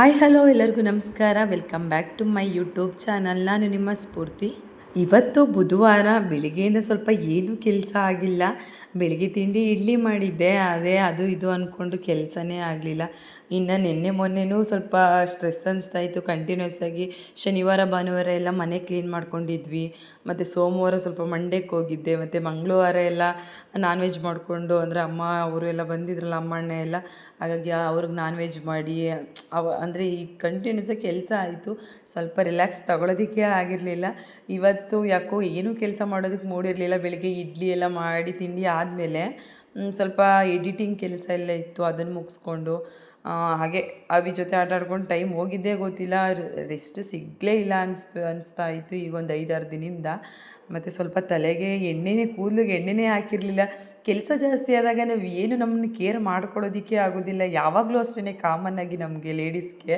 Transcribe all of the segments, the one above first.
Hi, hello, ಎಲ್ಲರಿಗೂ ನಮಸ್ಕಾರ. Welcome back to my YouTube channel. ನಾನು ನಿಮ್ಮ ಸ್ಫೂರ್ತಿ. ಇವತ್ತು ಬುಧವಾರ, ಬೆಳಿಗ್ಗೆಯಿಂದ ಸ್ವಲ್ಪ ಏನೂ ಕೆಲಸ ಆಗಿಲ್ಲ. ಬೆಳಿಗ್ಗೆ ತಿಂಡಿ ಇಡ್ಲಿ ಮಾಡಿದ್ದೆ, ಅದೇ ಅದು ಇದು ಅಂದ್ಕೊಂಡು ಕೆಲಸನೇ ಆಗಲಿಲ್ಲ. ಇನ್ನು ನಿನ್ನೆ ಮೊನ್ನೆನೂ ಸ್ವಲ್ಪ ಸ್ಟ್ರೆಸ್ ಅನಿಸ್ತಾ ಇತ್ತು. ಕಂಟಿನ್ಯೂಸ್ ಆಗಿ ಶನಿವಾರ, ಭಾನುವಾರ ಎಲ್ಲ ಮನೆ ಕ್ಲೀನ್ ಮಾಡ್ಕೊಂಡಿದ್ವಿ. ಮತ್ತು ಸೋಮವಾರ ಸ್ವಲ್ಪ ಮಂಡ್ಯಕ್ಕೆ ಹೋಗಿದ್ದೆ. ಮತ್ತು ಮಂಗಳವಾರ ಎಲ್ಲ ನಾನ್ ವೆಜ್ ಮಾಡಿಕೊಂಡು, ಅಂದರೆ ಅಮ್ಮ ಅವರು ಎಲ್ಲ ಬಂದಿದ್ರಲ್ಲ, ಅಮ್ಮಣ್ಣ ಎಲ್ಲ, ಹಾಗಾಗಿ ಅವ್ರಿಗೆ ನಾನ್ ವೆಜ್ ಮಾಡಿ, ಅವ, ಅಂದರೆ ಈ ಕಂಟಿನ್ಯೂಸ್ ಕೆಲಸ ಆಯಿತು. ಸ್ವಲ್ಪ ರಿಲ್ಯಾಕ್ಸ್ ತಗೊಳ್ಳೋದಕ್ಕೆ ಆಗಿರಲಿಲ್ಲ. ಇವತ್ತು ಯಾಕೋ ಏನೂ ಕೆಲಸ ಮಾಡೋದಕ್ಕೆ ಮೂಡಿರಲಿಲ್ಲ. ಬೆಳಗ್ಗೆ ಇಡ್ಲಿ ಎಲ್ಲ ಮಾಡಿ, ತಿಂಡಿ ಆದಮೇಲೆ ಸ್ವಲ್ಪ ಎಡಿಟಿಂಗ್ ಕೆಲಸ ಎಲ್ಲ ಇತ್ತು ಅದನ್ನು ಮುಗಿಸ್ಕೊಂಡು ಹಾಗೆ ಅವಿ ಜೊತೆ ಆಟ ಆಡ್ಕೊಂಡು ಟೈಮ್ ಹೋಗಿದ್ದೇ ಗೊತ್ತಿಲ್ಲ. ರೆಸ್ಟ್ ಸಿಗಲೇ ಇಲ್ಲ ಅನ್ಸ್, ಅನಿಸ್ತಾ ಇತ್ತು ಈಗ ಒಂದು ಐದಾರು ದಿನದಿಂದ. ಮತ್ತು ಸ್ವಲ್ಪ ತಲೆಗೆ ಎಣ್ಣೆನೇ, ಕೂದಲಿಗೆ ಎಣ್ಣೆನೇ ಹಾಕಿರಲಿಲ್ಲ. ಕೆಲಸ ಜಾಸ್ತಿ ಆದಾಗ ನಾವು ಏನು ನಮ್ಮನ್ನ ಕೇರ್ ಮಾಡ್ಕೊಳ್ಳೋದಕ್ಕೆ ಆಗೋದಿಲ್ಲ. ಯಾವಾಗಲೂ ಅಷ್ಟೇ ಕಾಮನ್ ಆಗಿ ನಮಗೆ ಲೇಡೀಸ್ಗೆ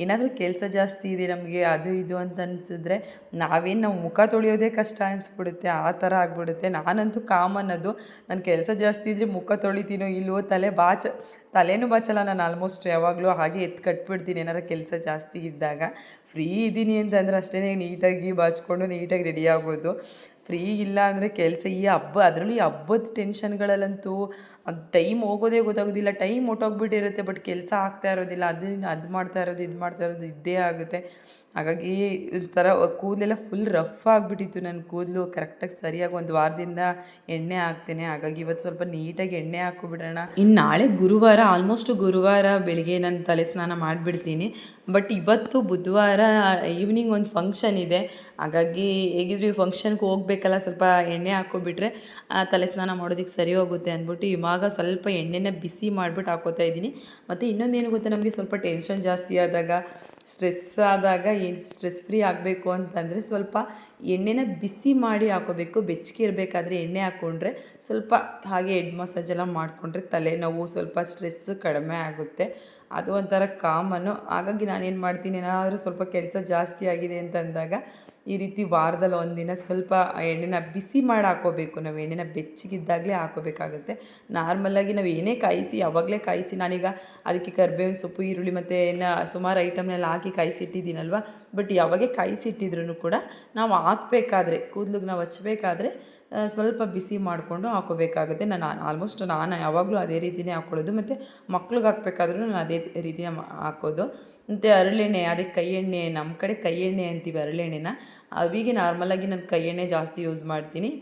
ಏನಾದರೂ ಕೆಲಸ ಜಾಸ್ತಿ ಇದೆ ನಮಗೆ, ಅದು ಇದು ಅಂತ ಅನಿಸಿದ್ರೆ ನಾವೇನು ನಾವು ಮುಖ ತೊಳೆಯೋದೇ ಕಷ್ಟ ಅನಿಸ್ಬಿಡುತ್ತೆ, ಆ ಥರ ಆಗಿಬಿಡುತ್ತೆ. ನಾನಂತೂ ಕಾಮನ್ ಅದು. ನನ್ನ ಕೆಲಸ ಜಾಸ್ತಿ ಇದ್ದರೆ ಮುಖ ತೊಳಿತೀನೋ ಇಲ್ವೋ ತಲೆ ಬಾಚ ತಲೆನೂ ಬಚ್ಚಲ್ಲ, ನಾನು ಆಲ್ಮೋಸ್ಟ್ ಯಾವಾಗಲೂ ಹಾಗೆ ಎತ್ತು ಕಟ್ಬಿಡ್ತೀನಿ, ಏನಾರ ಕೆಲಸ ಜಾಸ್ತಿ ಇದ್ದಾಗ. ಫ್ರೀ ಇದ್ದೀನಿ ಅಂತಂದ್ರೆ ಅಷ್ಟೇ, ನೀಟಾಗಿ ಬಾಚ್ಕೊಂಡು ನೀಟಾಗಿ ರೆಡಿ ಆಗೋದು. ಫ್ರೀ ಇಲ್ಲ ಅಂದರೆ ಕೆಲಸ ಈ ಹಬ್ಬ, ಅದರಲ್ಲೂ ಈ ಹಬ್ಬದ ಟೆನ್ಷನ್ಗಳಲ್ಲಂತೂ ಅದು ಟೈಮ್ ಹೋಗೋದೇ ಗೊತ್ತಾಗೋದಿಲ್ಲ. ಟೈಮ್ ಹೊಟ್ಟೋಗ್ಬಿಟ್ಟಿರುತ್ತೆ ಬಟ್ ಕೆಲಸ ಆಗ್ತಾ ಇರೋದಿಲ್ಲ. ಅದನ್ನ ಅದು ಮಾಡ್ತಾ ಇರೋದು, ಇದು ಮಾಡ್ತಾ ಇರೋದು, ಇದ್ದೇ ಆಗುತ್ತೆ. ಹಾಗಾಗಿ ಒಂಥರ ಕೂದಲೆಲ್ಲ ಫುಲ್ ರಫ್ ಆಗಿಬಿಟ್ಟಿತ್ತು ನನ್ನ ಕೂದಲು. ಕರೆಕ್ಟಾಗಿ ಸರಿಯಾಗಿ ಒಂದು ವಾರದಿಂದ ಎಣ್ಣೆ ಹಾಕ್ತೇನೆ. ಹಾಗಾಗಿ ಇವತ್ತು ಸ್ವಲ್ಪ ನೀಟಾಗಿ ಎಣ್ಣೆ ಹಾಕೋಬಿಡೋಣ. ಇನ್ನು ನಾಳೆ ಗುರುವಾರ ಆಲ್ಮೋಸ್ಟ್ ಗುರುವಾರ ಬೆಳಿಗ್ಗೆ ನಾನು ತಲೆ ಸ್ನಾನ ಮಾಡಿಬಿಡ್ತೀನಿ. ಬಟ್ ಇವತ್ತು ಬುಧವಾರ ಈವ್ನಿಂಗ್ ಒಂದು ಫಂಕ್ಷನ್ ಇದೆ. ಹಾಗಾಗಿ ಹೇಗಿದ್ರು ಈ ಫಂಕ್ಷನ್ಗೆ ಹೋಗ್ಬೇಕಲ್ಲ, ಸ್ವಲ್ಪ ಎಣ್ಣೆ ಹಾಕ್ಕೊಬಿಟ್ರೆ ತಲೆ ಸ್ನಾನ ಮಾಡೋದಕ್ಕೆ ಸರಿ ಹೋಗುತ್ತೆ ಅಂದ್ಬಿಟ್ಟು ಇವಾಗ ಸ್ವಲ್ಪ ಎಣ್ಣೆನ ಬಿಸಿ ಮಾಡಿಬಿಟ್ಟು ಹಾಕೋತಾ ಇದ್ದೀನಿ. ಮತ್ತು ಇನ್ನೊಂದೇನು ಗೊತ್ತಾ, ನಮಗೆ ಸ್ವಲ್ಪ ಟೆನ್ಷನ್ ಜಾಸ್ತಿ ಆದಾಗ ಸ್ಟ್ರೆಸ್ ಆದಾಗ ಏನು ಸ್ಟ್ರೆಸ್ ಫ್ರೀ ಆಗಬೇಕು ಅಂತಂದರೆ ಸ್ವಲ್ಪ ಎಣ್ಣೆನ ಬಿಸಿ ಮಾಡಿ ಹಾಕೋಬೇಕು. ಬೆಚ್ಚಗೆ ಇರಬೇಕಾದ್ರೆ ಎಣ್ಣೆ ಹಾಕ್ಕೊಂಡ್ರೆ ಸ್ವಲ್ಪ ಹಾಗೆ ಹೆಡ್ ಮಸಾಜ್ ಎಲ್ಲ ಮಾಡಿಕೊಂಡ್ರೆ ತಲೆನೋವು ಸ್ವಲ್ಪ ಸ್ಟ್ರೆಸ್ ಕಡಿಮೆ ಆಗುತ್ತೆ. ಅದು ಒಂಥರ ಕಾಮನ್ನು ಹಾಗಾಗಿ ನಾನೇನು ಮಾಡ್ತೀನಿ, ಏನಾದರೂ ಸ್ವಲ್ಪ ಕೆಲಸ ಜಾಸ್ತಿ ಆಗಿದೆ ಅಂತ ಅಂದಾಗ ಈ ರೀತಿ ವಾರದಲ್ಲಿ ಒಂದಿನ ಸ್ವಲ್ಪ ಎಣ್ಣೆನ ಬಿಸಿ ಮಾಡಿ ಹಾಕೋಬೇಕು. ನಾವು ಎಣ್ಣೆನ ಬೆಚ್ಚಗಿದ್ದಾಗಲೇ ಹಾಕೋಬೇಕಾಗುತ್ತೆ. ನಾರ್ಮಲ್ಲಾಗಿ ನಾವು ಏನೇ ಕಾಯಿಸಿ, ಯಾವಾಗಲೇ ಕಾಯಿಸಿ, ನಾನೀಗ ಅದಕ್ಕೆ ಕರ್ಬೇವಿನ ಸೊಪ್ಪು, ಈರುಳ್ಳಿ ಮತ್ತು ಇನ್ನು ಸುಮಾರು ಐಟಮ್ನೆಲ್ಲ ಹಾಕಿ ಕಾಯಿಸಿಟ್ಟಿದ್ದೀನಲ್ವ? ಬಟ್ ಯಾವಾಗೇ ಕಾಯಿಸಿಟ್ಟಿದ್ರೂ ಕೂಡ ನಾವು ಹಾಕಬೇಕಾದ್ರೆ, ಕೂದಲಿಗೆ ನಾವು ಹಚ್ಚಬೇಕಾದ್ರೆ ಸ್ವಲ್ಪ ಬಿಸಿ ಮಾಡಿಕೊಂಡು ಹಾಕೋಬೇಕಾಗುತ್ತೆ. ನಾನು ಆಲ್ಮೋಸ್ಟ್ ನಾನು ಯಾವಾಗಲೂ ಅದೇ ರೀತಿಯೇ ಹಾಕ್ಕೊಳ್ಳೋದು ಮತ್ತು ಮಕ್ಳಿಗೆ ಹಾಕ್ಬೇಕಾದ್ರೂ ನಾನು ಅದೇ ರೀತಿಯ ಹಾಕೋದು. ಮತ್ತು ಹರಳೆಣ್ಣೆ ಅದಕ್ಕೆ ಕೈ ಎಣ್ಣೆ ನಮ್ಮ ಕಡೆ ಕೈ ಎಣ್ಣೆ ಅಂತೀವಿ ಹರಳೆಣ್ಣೆನ ಅವಿಗೆ ನಾರ್ಮಲಾಗಿ ನಾನು ಕೈ ಎಣ್ಣೆ ಜಾಸ್ತಿ ಯೂಸ್ ಮಾಡ್ತೀನಿ.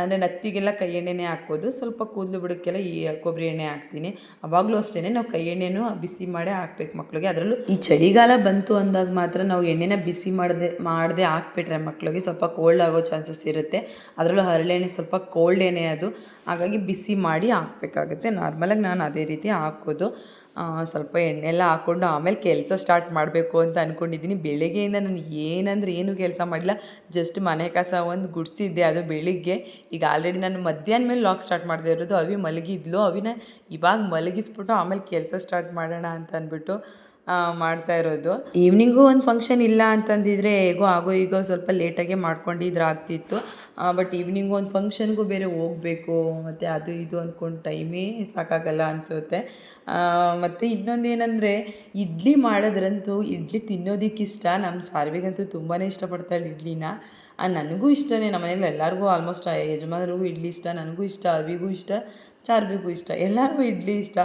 ಅಂದರೆ ನತ್ತಿಗೆಲ್ಲ ಕೈ ಎಣ್ಣೆನೇ ಹಾಕೋದು. ಸ್ವಲ್ಪ ಕೂದಲು ಬಿಡೋಕ್ಕೆಲ್ಲ ಈ ಕೊಬ್ಬರಿ ಎಣ್ಣೆ ಹಾಕ್ತೀನಿ. ಅವಾಗಲೂ ಅಷ್ಟೇ ನಾವು ಕೈ ಎಣ್ಣೆನೂ ಬಿಸಿ ಮಾಡೇ ಹಾಕ್ಬೇಕು ಮಕ್ಳಿಗೆ. ಅದರಲ್ಲೂ ಈ ಚಳಿಗಾಲ ಬಂತು ಅಂದಾಗ ಮಾತ್ರ ನಾವು ಎಣ್ಣೆನ ಬಿಸಿ ಮಾಡದೆ ಮಾಡದೆ ಹಾಕ್ಬಿಟ್ರೆ ಮಕ್ಳಿಗೆ ಸ್ವಲ್ಪ ಕೋಲ್ಡ್ ಆಗೋ ಚಾನ್ಸಸ್ ಇರುತ್ತೆ. ಅದರಲ್ಲೂ ಹರಳೆಣ್ಣೆ ಸ್ವಲ್ಪ ಕೋಲ್ಡ್ ಎಣ್ಣೆ ಅದು. ಹಾಗಾಗಿ ಬಿಸಿ ಮಾಡಿ ಹಾಕ್ಬೇಕಾಗುತ್ತೆ. ನಾರ್ಮಲಾಗಿ ನಾನು ಅದೇ ರೀತಿ ಹಾಕೋದು. ಸ್ವಲ್ಪ ಎಣ್ಣೆ ಎಲ್ಲ ಹಾಕ್ಕೊಂಡು ಆಮೇಲೆ ಕೆಲಸ ಸ್ಟಾರ್ಟ್ ಮಾಡಬೇಕು ಅಂತ ಅಂದ್ಕೊಂಡಿದ್ದೀನಿ ಬೆಳಗ್ಗೆಯಿಂದ ನಾನು ಏನಂದ್ರೆ ಏನು ಕೆಲಸ ಮಾಡಿಲ್ಲ ಜಸ್ಟ್ ಮನೆ ಕಸ ಒಂದು ಗುಡಿಸಿದ್ದೆ. ಅದು ಬೆಳಿಗ್ಗೆ. ಈಗ ಆಲ್ರೆಡಿ ನಾನು ಮಧ್ಯಾಹ್ನ ಮೇಲೆ ಲಾಕ್ ಸ್ಟಾರ್ಟ್ ಮಾಡದೇ ಇರೋದು. ಅವಿ ಮಲಗಿದ್ಲು. ಅವಿನ ಇವಾಗ ಮಲಗಿಸ್ಬಿಟ್ಟು ಆಮೇಲೆ ಕೆಲಸ ಸ್ಟಾರ್ಟ್ ಮಾಡೋಣ ಅಂತ ಅಂದ್ಬಿಟ್ಟು ಮಾಡ್ತಾ ಇರೋದು. ಈವ್ನಿಂಗು ಒಂದು ಫಂಕ್ಷನ್ ಇಲ್ಲ ಅಂತಂದಿದ್ರೆ ಹೇಗೋ ಆಗೋ ಈಗೋ ಸ್ವಲ್ಪ ಲೇಟಾಗೆ ಮಾಡ್ಕೊಂಡಿದ್ರೆ ಆಗ್ತಿತ್ತು. ಬಟ್ ಈವ್ನಿಂಗು ಒಂದು ಫಂಕ್ಷನ್ಗೂ ಬೇರೆ ಹೋಗಬೇಕು, ಮತ್ತು ಅದು ಇದು ಅಂದ್ಕೊಂಡು ಟೈಮೇ ಸಾಕಾಗಲ್ಲ ಅನಿಸುತ್ತೆ. ಮತ್ತು ಇನ್ನೊಂದು ಏನಂದರೆ, ಇಡ್ಲಿ ಮಾಡೋದ್ರಂತೂ ಇಡ್ಲಿ ತಿನ್ನೋದಕ್ಕಿಷ್ಟ ನಮ್ಮ ಚಾರ್ವಿಗಂತೂ ತುಂಬಾ ಇಷ್ಟಪಡ್ತಾಳೆ ಇಡ್ಲಿನ. ನನಗೂ ಇಷ್ಟನೇ. ನಮ್ಮ ಮನೇಲಿ ಎಲ್ಲರಿಗೂ ಆಲ್ಮೋಸ್ಟ್ ಯಜಮಾನರಿಗೂ ಇಡ್ಲಿ ಇಷ್ಟ, ನನಗೂ ಇಷ್ಟ, ಅವಿಗೂ ಇಷ್ಟ, ಚಾರ್ವಿಗೂ ಇಷ್ಟ. ಎಲ್ಲರಿಗೂ ಇಡ್ಲಿ ಇಷ್ಟ.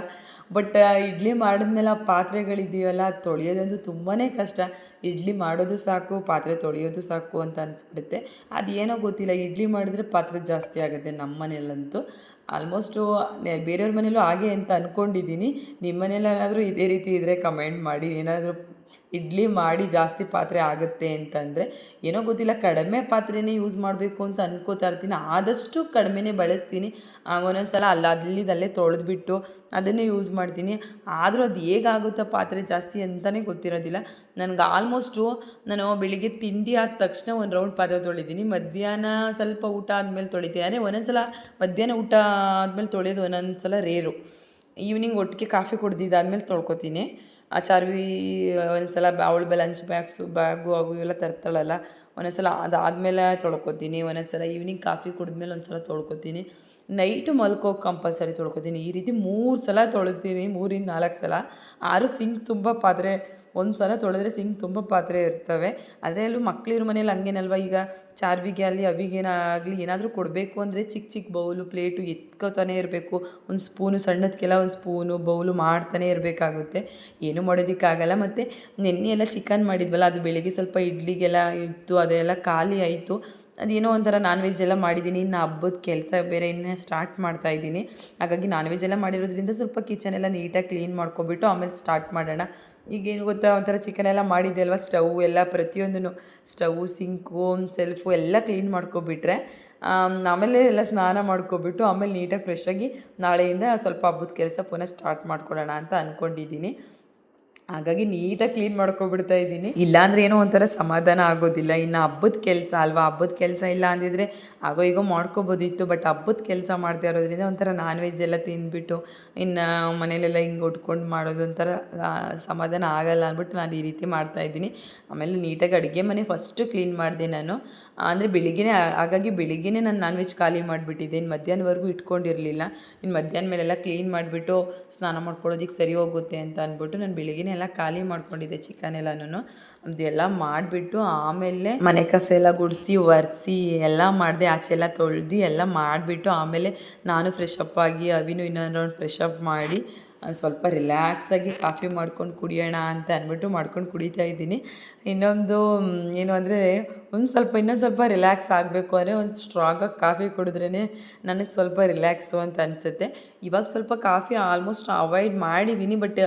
ಬಟ್ ಇಡ್ಲಿ ಮಾಡಿದ್ಮೇಲೆ ಆ ಪಾತ್ರೆಗಳಿದೆಯಲ್ಲ, ಅದು ತೊಳೆಯೋದಂತೂ ತುಂಬಾ ಕಷ್ಟ. ಇಡ್ಲಿ ಮಾಡೋದು ಸಾಕು, ಪಾತ್ರೆ ತೊಳೆಯೋದು ಸಾಕು ಅಂತ ಅನಿಸ್ಬಿಡುತ್ತೆ. ಅದೇನೋ ಗೊತ್ತಿಲ್ಲ, ಇಡ್ಲಿ ಮಾಡಿದ್ರೆ ಪಾತ್ರೆ ಜಾಸ್ತಿ ಆಗುತ್ತೆ ನಮ್ಮ ಮನೆಯಲ್ಲಂತೂ. ಆಲ್ಮೋಸ್ಟು ಬೇರೆಯವ್ರ ಮನೇಲೂ ಹಾಗೆ ಅಂತ ಅಂದ್ಕೊಂಡಿದ್ದೀನಿ ನಿಮ್ಮ ಮನೆಯಲ್ಲಾದರೂ ಇದೇ ರೀತಿ ಇದ್ದರೆ ಕಮೆಂಟ್ ಮಾಡಿ, ಏನಾದರೂ ಇಡ್ಲಿ ಮಾಡಿ ಜಾಸ್ತಿ ಪಾತ್ರೆ ಆಗುತ್ತೆ ಅಂತಂದರೆ ಏನೋ ಗೊತ್ತಿಲ್ಲ, ಕಡಿಮೆ ಪಾತ್ರೆನೇ ಯೂಸ್ ಮಾಡಬೇಕು ಅಂತ ಅನ್ಕೋತಾ ಇರ್ತೀನಿ. ಆದಷ್ಟು ಕಡಿಮೆನೇ ಬಳಸ್ತೀನಿ. ಒಂದೊಂದು ಸಲ ಅಲ್ಲ, ಅಲ್ಲಿದಲ್ಲೇ ತೊಳೆದ್ಬಿಟ್ಟು ಅದನ್ನೇ ಯೂಸ್ ಮಾಡ್ತೀನಿ. ಆದರೂ ಅದು ಹೇಗಾಗುತ್ತೋ ಪಾತ್ರೆ ಜಾಸ್ತಿ ಅಂತಲೇ ಗೊತ್ತಿರೋದಿಲ್ಲ. ನನಗೆ ಆಲ್ಮೋಸ್ಟು ನಾನು ಬೆಳಿಗ್ಗೆ ತಿಂಡಿ ಆದ ತಕ್ಷಣ ಒಂದು ರೌಂಡ್ ಪಾತ್ರೆ ತೊಳಿತೀನಿ ಮಧ್ಯಾಹ್ನ ಸ್ವಲ್ಪ ಊಟ ಆದಮೇಲೆ ತೊಳಿತೀನಿ. ಅಂದರೆ ಒಂದೊಂದು ಸಲ ಮಧ್ಯಾಹ್ನ ಊಟ ಆದಮೇಲೆ ತೊಳೆಯೋದು ಒಂದೊಂದು ಸಲ ರೇರು. ಈವ್ನಿಂಗ್ ಒಟ್ಟಿಗೆ ಕಾಫಿ ಕುಡ್ದಿದ್ದಾದ್ಮೇಲೆ ತೊಳ್ಕೊತೀನಿ. ಆ ಚಾರ್ವಿ ಒಂದ್ಸಲ ಅವಳ ಬೆ ಲಂಚ್ ಬ್ಯಾಗ್ಸು ಬ್ಯಾಗು ಅವು ಇವೆಲ್ಲ ತರ್ತಾಳಲ್ಲ. ಒಂದೊಂದ್ಸಲ ಅದಾದಮೇಲೆ ತೊಳ್ಕೊತೀನಿ ಒಂದೊಂದ್ಸಲ ಈವ್ನಿಂಗ್ ಕಾಫಿ ಕುಡಿದ್ಮೇಲೆ ಒಂದ್ಸಲ ತೊಳ್ಕೊತೀನಿ. ನೈಟು ಮಲ್ಕೋ ಕಂಪಲ್ಸರಿ ತೊಳ್ಕೊತೀನಿ. ಈ ರೀತಿ ಮೂರು ಸಲ ತೊಳಿತೀನಿ, ಮೂರಿಂದ ನಾಲ್ಕು ಸಲ. ಆರು ಸಿಂಕ್ ತುಂಬ ಪಾತ್ರೆ. ಒಂದು ಸಲ ತೊಳೆದ್ರೆ ಸಿಂಗ್ ತುಂಬ ಪಾತ್ರೆ ಇರ್ತವೆ. ಅದರಲ್ಲೂ ಮಕ್ಳಿರೋ ಮನೇಲಿ ಹಂಗೇನಲ್ವ? ಈಗ ಚಾರ್ವಿಗೆ ಆಗಲಿ ಅವಿಗೇನಾಗಲಿ ಏನಾದರೂ ಕೊಡಬೇಕು ಅಂದರೆ ಚಿಕ್ಕ ಚಿಕ್ಕ ಬೌಲು ಪ್ಲೇಟು ಎತ್ಕೋತಾನೆ ಇರಬೇಕು. ಒಂದು ಸ್ಪೂನು ಸಣ್ಣದಕ್ಕೆಲ್ಲ ಒಂದು ಸ್ಪೂನು ಬೌಲು ಮಾಡ್ತಾನೆ ಇರಬೇಕಾಗುತ್ತೆ. ಏನೂ ಮಾಡೋದಕ್ಕಾಗಲ್ಲ. ಮತ್ತು ನೆನ್ನೆ ಎಲ್ಲ ಚಿಕನ್ ಮಾಡಿದ್ವಲ್ಲ, ಅದು ಬೆಳಿಗ್ಗೆ ಸ್ವಲ್ಪ ಇಡ್ಲಿಗೆಲ್ಲ ಇತ್ತು, ಅದೆಲ್ಲ ಖಾಲಿ ಆಯಿತು. ಅದೇನೋ ಒಂಥರ ನಾನ್ ವೆಜ್ ಎಲ್ಲ ಮಾಡಿದ್ದೀನಿ ಇನ್ನು ಹಬ್ಬದ ಕೆಲಸ ಬೇರೆ ಇನ್ನೂ ಸ್ಟಾರ್ಟ್ ಮಾಡ್ತಾ ಇದ್ದೀನಿ. ಹಾಗಾಗಿ ನಾನ್ ವೆಜ್ ಎಲ್ಲ ಮಾಡಿರೋದ್ರಿಂದ ಸ್ವಲ್ಪ ಕಿಚನ್ ಎಲ್ಲ ನೀಟಾಗಿ ಕ್ಲೀನ್ ಮಾಡ್ಕೊಬಿಟ್ಟು ಆಮೇಲೆ ಸ್ಟಾರ್ಟ್ ಮಾಡೋಣ. ಈಗೇನು ಗೊತ್ತಾ ಒಂಥರ ಚಿಕನ್ ಎಲ್ಲ ಮಾಡಿದ್ದೆ ಅಲ್ವಾ? ಸ್ಟವ್ ಎಲ್ಲ ಪ್ರತಿಯೊಂದೂ ಸ್ಟವ್ ಸಿಂಕು, ಸೆಲ್ಫು ಎಲ್ಲ ಕ್ಲೀನ್ ಮಾಡ್ಕೊಬಿಟ್ರೆ ಆಮೇಲೆ ಎಲ್ಲ ಸ್ನಾನ ಮಾಡ್ಕೊಬಿಟ್ಟು ಆಮೇಲೆ ನೀಟಾಗಿ ಫ್ರೆಶಾಗಿ ನಾಳೆಯಿಂದ ಸ್ವಲ್ಪ ಹಬ್ಬದ ಕೆಲಸ ಪುನಃ ಸ್ಟಾರ್ಟ್ ಮಾಡ್ಕೊಳ್ಳೋಣ ಅಂತ ಅಂದ್ಕೊಂಡಿದ್ದೀನಿ ಹಾಗಾಗಿ ನೀಟಾಗಿ ಕ್ಲೀನ್ ಮಾಡ್ಕೊಬಿಡ್ತಾ ಇದ್ದೀನಿ. ಇಲ್ಲಾಂದ್ರೆ ಏನೋ ಒಂಥರ ಸಮಾಧಾನ ಆಗೋದಿಲ್ಲ. ಇನ್ನು ಹಬ್ಬದ ಕೆಲಸ ಅಲ್ವಾ? ಹಬ್ಬದ ಕೆಲಸ ಇಲ್ಲ ಅಂದಿದ್ರೆ ಆಗೋ ಈಗೋ ಮಾಡ್ಕೋಬೋದಿತ್ತು ಬಟ್ ಹಬ್ಬದ ಕೆಲಸ ಮಾಡ್ತಾ ಇರೋದ್ರಿಂದ ಒಂಥರ ನಾನ್ ವೆಜ್ ಎಲ್ಲ ತಿಂದ್ಬಿಟ್ಟು ಇನ್ನು ಮನೇಲೆಲ್ಲ ಹಿಂಗೆ ಉಟ್ಕೊಂಡು ಮಾಡೋದು ಒಂಥರ ಸಮಾಧಾನ ಆಗಲ್ಲ ಅಂದ್ಬಿಟ್ಟು ನಾನು ಈ ರೀತಿ ಮಾಡ್ತಾ ಇದ್ದೀನಿ. ಆಮೇಲೆ ನೀಟಾಗಿ ಅಡುಗೆ ಮನೆ ಫಸ್ಟು ಕ್ಲೀನ್ ಮಾಡಿದೆ ನಾನು. ಅಂದರೆ ಬೆಳಿಗ್ಗೆ ಹಾಗಾಗಿ ಬೆಳಿಗ್ಗೆನೇ ನಾನು ನಾನ್ ವೆಜ್ ಖಾಲಿ ಮಾಡಿಬಿಟ್ಟಿದ್ದೆ. ಇನ್ನು ಮಧ್ಯಾಹ್ನವರೆಗೂ ಇಟ್ಕೊಂಡಿರಲಿಲ್ಲ. ಇನ್ನು ಮಧ್ಯಾಹ್ನ ಮೇಲೆಲ್ಲ ಕ್ಲೀನ್ ಮಾಡಿಬಿಟ್ಟು ಸ್ನಾನ ಮಾಡ್ಕೊಳ್ಳೋದಕ್ಕೆ ಸರಿ ಹೋಗುತ್ತೆ ಅಂತ ಅಂದ್ಬಿಟ್ಟು ನಾನು ಬೆಳಿಗ್ಗೆನೇ ಎಲ್ಲ ಖಾಲಿ ಮಾಡ್ಕೊಂಡಿದ್ದೆ ಚಿಕನ್ ಎಲ್ಲನೂ ಅದೆಲ್ಲ ಮಾಡಿಬಿಟ್ಟು ಆಮೇಲೆ ಮನೆ ಕಸ ಎಲ್ಲ ಗುಡಿಸಿ, ಒರೆಸಿ, ಎಲ್ಲ ಮಾಡಿದೆ, ಆಚೆ ಎಲ್ಲ ತೊಳ್ದು ಎಲ್ಲ ಮಾಡಿಬಿಟ್ಟು ಆಮೇಲೆ ನಾನು ಫ್ರೆಶ್ ಅಪ್ ಆಗಿ, ಅವಿನೂ ಇನ್ನೊಂದು ರೌಂಡ್ ಫ್ರೆಶ್ ಅಪ್ ಮಾಡಿ ಸ್ವಲ್ಪ ರಿಲ್ಯಾಕ್ಸಾಗಿ ಕಾಫಿ ಮಾಡ್ಕೊಂಡು ಕುಡಿಯೋಣ ಅಂತ ಅಂದ್ಬಿಟ್ಟು ಮಾಡ್ಕೊಂಡು ಕುಡಿತಾ ಇದ್ದೀನಿ. ಇನ್ನೊಂದು ಏನು ಅಂದರೆ ಒಂದು ಸ್ವಲ್ಪ ಇನ್ನೊಂದು ಸ್ವಲ್ಪ ರಿಲ್ಯಾಕ್ಸ್ ಆಗಬೇಕು ಅಂದರೆ ಒಂದು ಸ್ಟ್ರಾಂಗಾಗಿ ಕಾಫಿ ಕುಡಿದ್ರೇ ನನಗೆ ಸ್ವಲ್ಪ ರಿಲ್ಯಾಕ್ಸು ಅಂತ ಅನಿಸುತ್ತೆ. ಇವಾಗ ಸ್ವಲ್ಪ ಕಾಫಿ ಆಲ್ಮೋಸ್ಟ್ ಅವಾಯ್ಡ್ ಮಾಡಿದ್ದೀನಿ ಬಟ್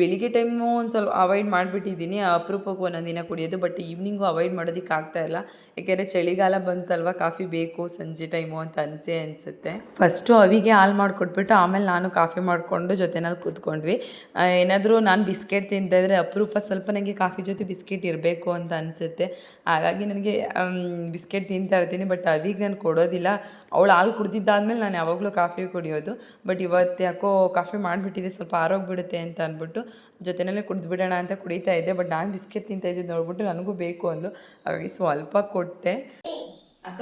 ಬೆಳಿಗ್ಗೆ ಟೈಮು ಒಂದು ಸ್ವಲ್ಪ ಅವಾಯ್ಡ್ ಮಾಡಿಬಿಟ್ಟಿದ್ದೀನಿ ಅಪರೂಪಕ್ಕೆ ಒಂದೊಂದು ದಿನ ಕುಡಿಯೋದು ಬಟ್ ಈವ್ನಿಂಗು ಅವಾಯ್ಡ್ ಮಾಡೋದಕ್ಕೆ ಆಗ್ತಾ ಇಲ್ಲ. ಯಾಕೆಂದರೆ ಚಳಿಗಾಲ ಬಂತಲ್ವ ಕಾಫಿ ಬೇಕು ಸಂಜೆ ಟೈಮು ಅಂತ ಅನಿಸೇ ಅನಿಸುತ್ತೆ. ಫಸ್ಟು ಅವಿಗೆ ಹಾಲು ಮಾಡಿಕೊಟ್ಬಿಟ್ಟು ಆಮೇಲೆ ನಾನು ಕಾಫಿ ಮಾಡಿಕೊಂಡು ಜೊತೆನಲ್ಲಿ ಕೂತ್ಕೊಂಡ್ವಿ. ಏನಾದರೂ ನಾನು ಬಿಸ್ಕೆಟ್ ತಿಂತಾಯಿದ್ರೆ ಅಪರೂಪ ಸ್ವಲ್ಪ ನನಗೆ ಕಾಫಿ ಜೊತೆ ಬಿಸ್ಕೆಟ್ ಇರಬೇಕು ಅಂತ ಅನಿಸುತ್ತೆ. ಹಾಗಾಗಿ ನನಗೆ ಬಿಸ್ಕೆಟ್ ತಿಂತಾ ಇರ್ತೀನಿ ಬಟ್ ಅವಿಗೆ ನಾನು ಕೊಡೋದಿಲ್ಲ. ಅವಳು ಹಾಲು ಕುಡ್ದಿದ್ದಾದ್ಮೇಲೆ ನಾನು ಯಾವಾಗಲೂ ಕಾಫಿ ಕುಡಿಯೋದು. ಬಟ್ ಇವತ್ತು ಯಾಕೋ ಕಾಫಿ ಮಾಡಿಬಿಟ್ಟಿದೆ ಸ್ವಲ್ಪ ಆರೋಗ್ಬಿಡುತ್ತೆ ಅಂತ ಅಂದ್ಬಿಟ್ಟು ಜೊತೆಯಲ್ಲೇ ಕುಡಿದ್ಬಿಡೋಣ ಅಂತ ಕುಡಿತಾ ಇದ್ದೆ. ಬಟ್ ನಾನು ಬಿಸ್ಕೆಟ್ ತಿಂತಾ ಇದ್ದಿದ್ದು ನೋಡ್ಬಿಟ್ಟು ನನಗೂ ಬೇಕು ಅಂದು ಹಾಗಾಗಿ ಸ್ವಲ್ಪ ಕೊಟ್ಟೆ. ಅಕ್ಕ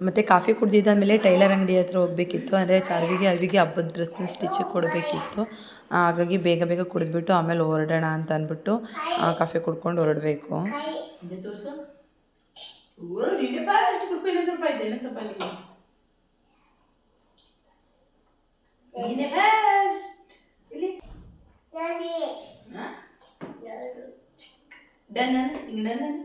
ಮತ್ತು ಕಾಫಿ ಕುಡ್ದಿದ್ದಾದಮೇಲೆ ಟೈಲರ್ ಅಂಗಡಿ ಹತ್ರ ಹೋಗಬೇಕಿತ್ತು. ಅಂದರೆ ಚಾರ್ವಿಗೆ ಅವಿಗೆ ಹಬ್ಬದ ಡ್ರೆಸ್ನ ಸ್ಟಿಚ್ ಕೊಡಬೇಕಿತ್ತು. ಹಾಗಾಗಿ ಬೇಗ ಬೇಗ ಕುಡಿದ್ಬಿಟ್ಟು ಆಮೇಲೆ ಹೊರಡೋಣ ಅಂತ ಅಂದ್ಬಿಟ್ಟು ಆ, ಕಾಫಿ ಕುಡ್ಕೊಂಡು ಹೊರಡಬೇಕು. ಸ್ವಲ್ಪ ಇದೆ. ನೀನೇ first. ಇಲ್ಲಿ ಹಾ? Done ಅಣ್ಣ? ಹಿಂಗ್ done ಅಣ್ಣ?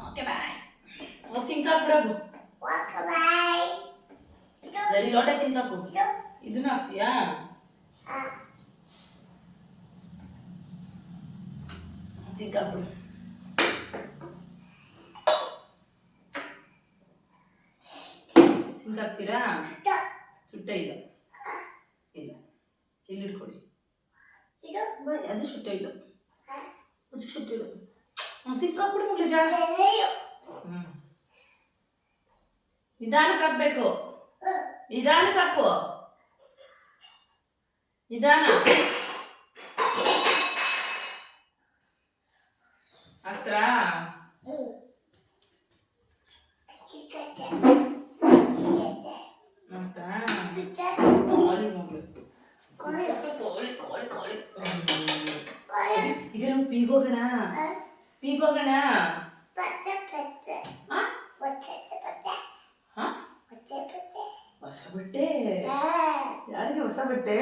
ಓಕೆ ಬಾಯ್ ಹೋಗಿ ಸಿಂಕ್ ಹಾಕ್ಬಿಡೋಗು ಸರಿ ಲೋಟ ಸಿಂಕ್ ಹಾಕು ಇದನ್ನ ಹಾಕ್ತೀಯಾ? ಸಿಂಕ್ ಹಾಕ್ಬಿಡು ಸಿಂಕ್ ಹಾಕ್ತೀರಾ? ಸುಟ್ಟ ಇಲ್ಲ. ಇಲ್ಲ. ಇಲ್ಲಿ ಈಗ ಬೈ, ಅದು ಸುಟ್ಟ ಇಲ್ಲ. ಅದು ಸುಟ್ಟ ಇಲ್ಲ. ಹ್ಞೂ ಸಿಂಕ್ ಹಾಕ್ಬಿಡು ಜಾಗ. ಹ್ಮ್. ನಿಧಾನಕ್ಕೆ ಹಾಕ್ಬೇಕು. ನಿಧಾನಕ್ಕೆ ಹಾಕು ನಿಧಾನ ಹಾಕ್ತಾರಾ ಹಾಕ್ತಾ ಕೋಳಿ ಮಗಳು ಕೋಳಿ ಕೋಳಿ ಕೋಳಿ ಈಗ ನಾವು ಪೀಗೋಗೋಣ ಪೀಗೋಗೋಣ ಹಾ ಹಾ ಹೊಸ ಬಟ್ಟೆ ಯಾರಿಗೆ ಹೊಸ ಬಟ್ಟೆ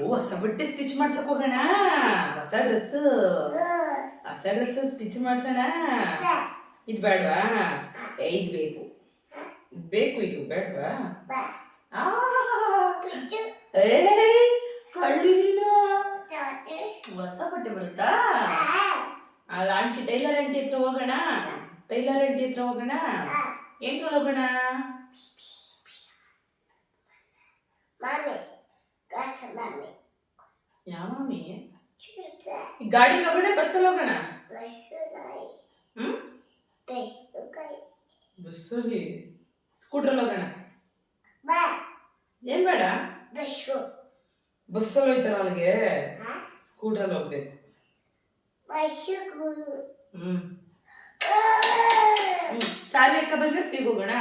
ಓ ಹೊಸ ಬಟ್ಟೆ ಸ್ಟಿಚ್ ಮಾಡ್ಸಕ್ ಹೋಗೋಣ. ಹೊಸ ಡ್ರೆಸ್ ಹೊಸ ಡ್ರೆಸ್ ಸ್ಟಿಚ್ ಮಾಡ್ಸೋಣ. ಇದು ಬೇಡವಾ? ಏ ಇದು ಬೇಕು. ಬೇಕು ಇದು ಬೇಡವಾ? ಏ ಕಳ್ಳಿನ ಹೊಸ ಬಟ್ಟೆ ಬರುತ್ತಾ? ಆ ಆಂಟಿ ಟೈಲರ್ ಆಂಟಿ ಹತ್ರ ಹೋಗೋಣ. ಟೈಲರ್ ಆಂಟಿ ಹತ್ರ ಹೋಗೋಣ. ಏನ್ ಹೋಗೋಣ? ಯಾವ ಮಮ್ಮಿ ಈ ಗಾಡಿಲಿ ಹೋಗೋಣ ಬಸ್ಸಲ್ಲಿ ಹೋಗೋಣ? ಬಸ್ಸಲ್ಲಿ. ಸ್ಕೂಟ್ರಲ್ಲಿ ಹೋಗೋಣ. ಏನ್ ಬೇಡ? ಬಸ್ಸಲ್ಲಿ ಹೋಯ್ತಾರ ಅಲ್ಲಿಗೆ ಸ್ಕೂಟ್ರಲ್ಲಿ ಹೋಗ್ಬೇಕು. ಹ್ಮ್. ಚಾವಿ ಅಕ್ಕ ಬಂದ್ರೆ ಫ್ರೀಗೆ ಹೋಗೋಣ?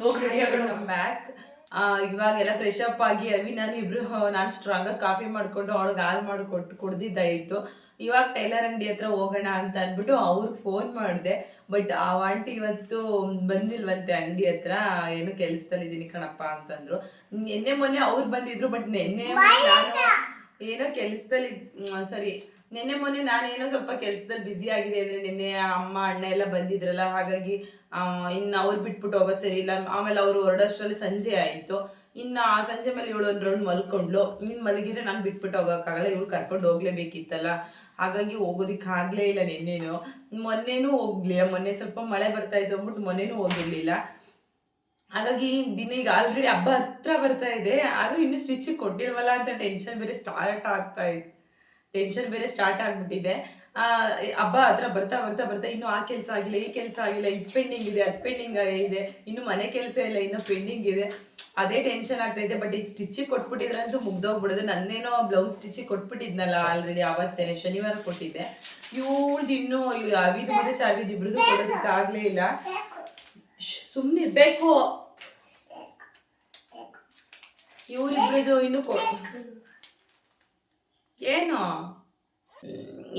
ಹೋಗಿ ರೆಡಿ ಆಗೋಣ ಬ್ಯಾಕ್ ಇವಾಗೆಲ್ಲ ಫ್ರೆಶ್ ಅಪ್ ಆಗಿ ಅವಿ ನಾನು ಇಬ್ರು ನಾನು ಸ್ಟ್ರಾಂಗ್ ಕಾಫಿ ಮಾಡ್ಕೊಂಡು ಅವಳಿಗೆ ಹಾಲು ಮಾಡಿಕೊಟ್ಟು ಕುಡ್ದಿದ್ದಾಯಿತು ಇವಾಗ ಟೈಲರ್ ಅಂಗಡಿ ಹತ್ರ ಹೋಗೋಣ ಅಂತ ಅಂದ್ಬಿಟ್ಟು ಅವ್ರಿಗೆ ಫೋನ್ ಮಾಡಿದೆ. ಬಟ್ ಆ ಆಂಟಿ ಇವತ್ತು ಬಂದಿಲ್ವಂತೆ ಅಂಗಡಿ ಹತ್ರ ಏನು ಕೆಲಸದಲ್ಲಿದ್ದೀನಿ ಕಣಪ್ಪ ಅಂತಂದ್ರು. ನಿನ್ನೆ ಮೊನ್ನೆ ಅವ್ರು ಬಂದಿದ್ರು ಬಟ್ ನಿನ್ನೆ ನಾನು ಏನೋ ಕೆಲಸದಲ್ಲಿ ಸರಿ. ನಿನ್ನೆ ಮೊನ್ನೆ ನಾನೇನೋ ಸ್ವಲ್ಪ ಕೆಲಸದಲ್ಲಿ ಬ್ಯುಸಿ ಆಗಿದೆ ಅಂದರೆ ನಿನ್ನೆ ಅಮ್ಮ, ಅಣ್ಣ ಎಲ್ಲ ಬಂದಿದ್ರಲ್ಲ, ಹಾಗಾಗಿ ಇನ್ನು ಅವ್ರು ಬಿಟ್ಬಿಟ್ಟು ಹೋಗೋದು ಸರಿ ಇಲ್ಲ. ಆಮೇಲೆ ಅವರು ಹೊರಡೋಷ್ಟರಲ್ಲಿ ಸಂಜೆ ಆಯಿತು. ಇನ್ನು ಆ ಸಂಜೆ ಮೇಲೆ ಇವಳು ಒಂದು ರೌಂಡ್ ಮಲ್ಕೊಂಡ್ಲು ಇನ್ನು ಮಲಗಿದ್ರೆ ನಾನು ಬಿಟ್ಬಿಟ್ಟು ಹೋಗೋಕ್ಕಾಗಲ್ಲ, ಇವಳು ಕರ್ಕೊಂಡು ಹೋಗ್ಲೇಬೇಕಿತ್ತಲ್ಲ. ಹಾಗಾಗಿ ಹೋಗೋದಿಕ್ಕೆ ಆಗಲೇ ಇಲ್ಲ ನಿನ್ನೇನು. ಮೊನ್ನೆನೂ ಹೋಗ್ಲಿಲ್ಲ. ಮೊನ್ನೆ ಸ್ವಲ್ಪ ಮಳೆ ಬರ್ತಾ ಇತ್ತು ಅಂದ್ಬಿಟ್ಟು ಮೊನ್ನೆನೂ ಹೋಗಿರ್ಲಿಲ್ಲ. ಹಾಗಾಗಿ ದಿನ ಈಗ ಆಲ್ರೆಡಿ ಹಬ್ಬ ಹತ್ರ ಬರ್ತಾ ಇದೆ. ಆದರೂ ಇನ್ನು ಸ್ಟಿಚ್ ಕೊಟ್ಟಿಲ್ವಲ್ಲ ಅಂತ ಟೆನ್ಷನ್ ಬೇರೆ ಸ್ಟಾರ್ಟ್ ಆಗ್ತಾ ಇದೆ ಟೆನ್ಷನ್ ಬೇರೆ ಸ್ಟಾರ್ಟ್ ಆಗ್ಬಿಟ್ಟಿದೆ. ಹಬ್ಬ ಹತ್ರ ಬರ್ತಾ ಬರ್ತಾ ಬರ್ತಾ ಇನ್ನು ಆ ಕೆಲಸ ಆಗಿಲ್ಲ, ಈ ಕೆಲಸ ಆಗಿಲ್ಲ, ಇದು ಪೆಂಡಿಂಗ್ ಇದೆ, ಅದು ಪೆಂಡಿಂಗ್ ಇದೆ, ಇನ್ನು ಮನೆ ಕೆಲಸ ಇಲ್ಲ, ಇನ್ನು ಪೆಂಡಿಂಗ್ ಇದೆ. ಅದೇ ಟೆನ್ಷನ್ ಆಗ್ತಾ ಇದೆ ಬಟ್ ಈಗ ಸ್ಟಿಚಿಗೆ ಕೊಟ್ಬಿಟ್ಟಿದ್ರಂತೂ ಮುಗ್ದೋಗ್ಬಿಡೋದು. ನನ್ನೇನೋ ಬ್ಲೌಸ್ ಸ್ಟಿಚಿಗೆ ಕೊಟ್ಬಿಟ್ಟಿದ್ನಲ್ಲ ಆಲ್ರೆಡಿ ಅವತ್ತೇನೆ ಶನಿವಾರ ಕೊಟ್ಟಿದ್ದೆ. ಇವಳ್ದು ಇನ್ನೂ ಅವಿದು ಮತ್ತೆ ಚಾವಿದ್ ಇಬ್ರದ್ದು ಕೊಡೋದಕ್ಕೆ ಆಗಲೇ ಇಲ್ಲ. ಸುಮ್ಮನೆ ಇರ್ಬೇಕು ಇವ್ರಿಬ್ರದ್ದು ಇನ್ನು ಕೊಡು ಏನು?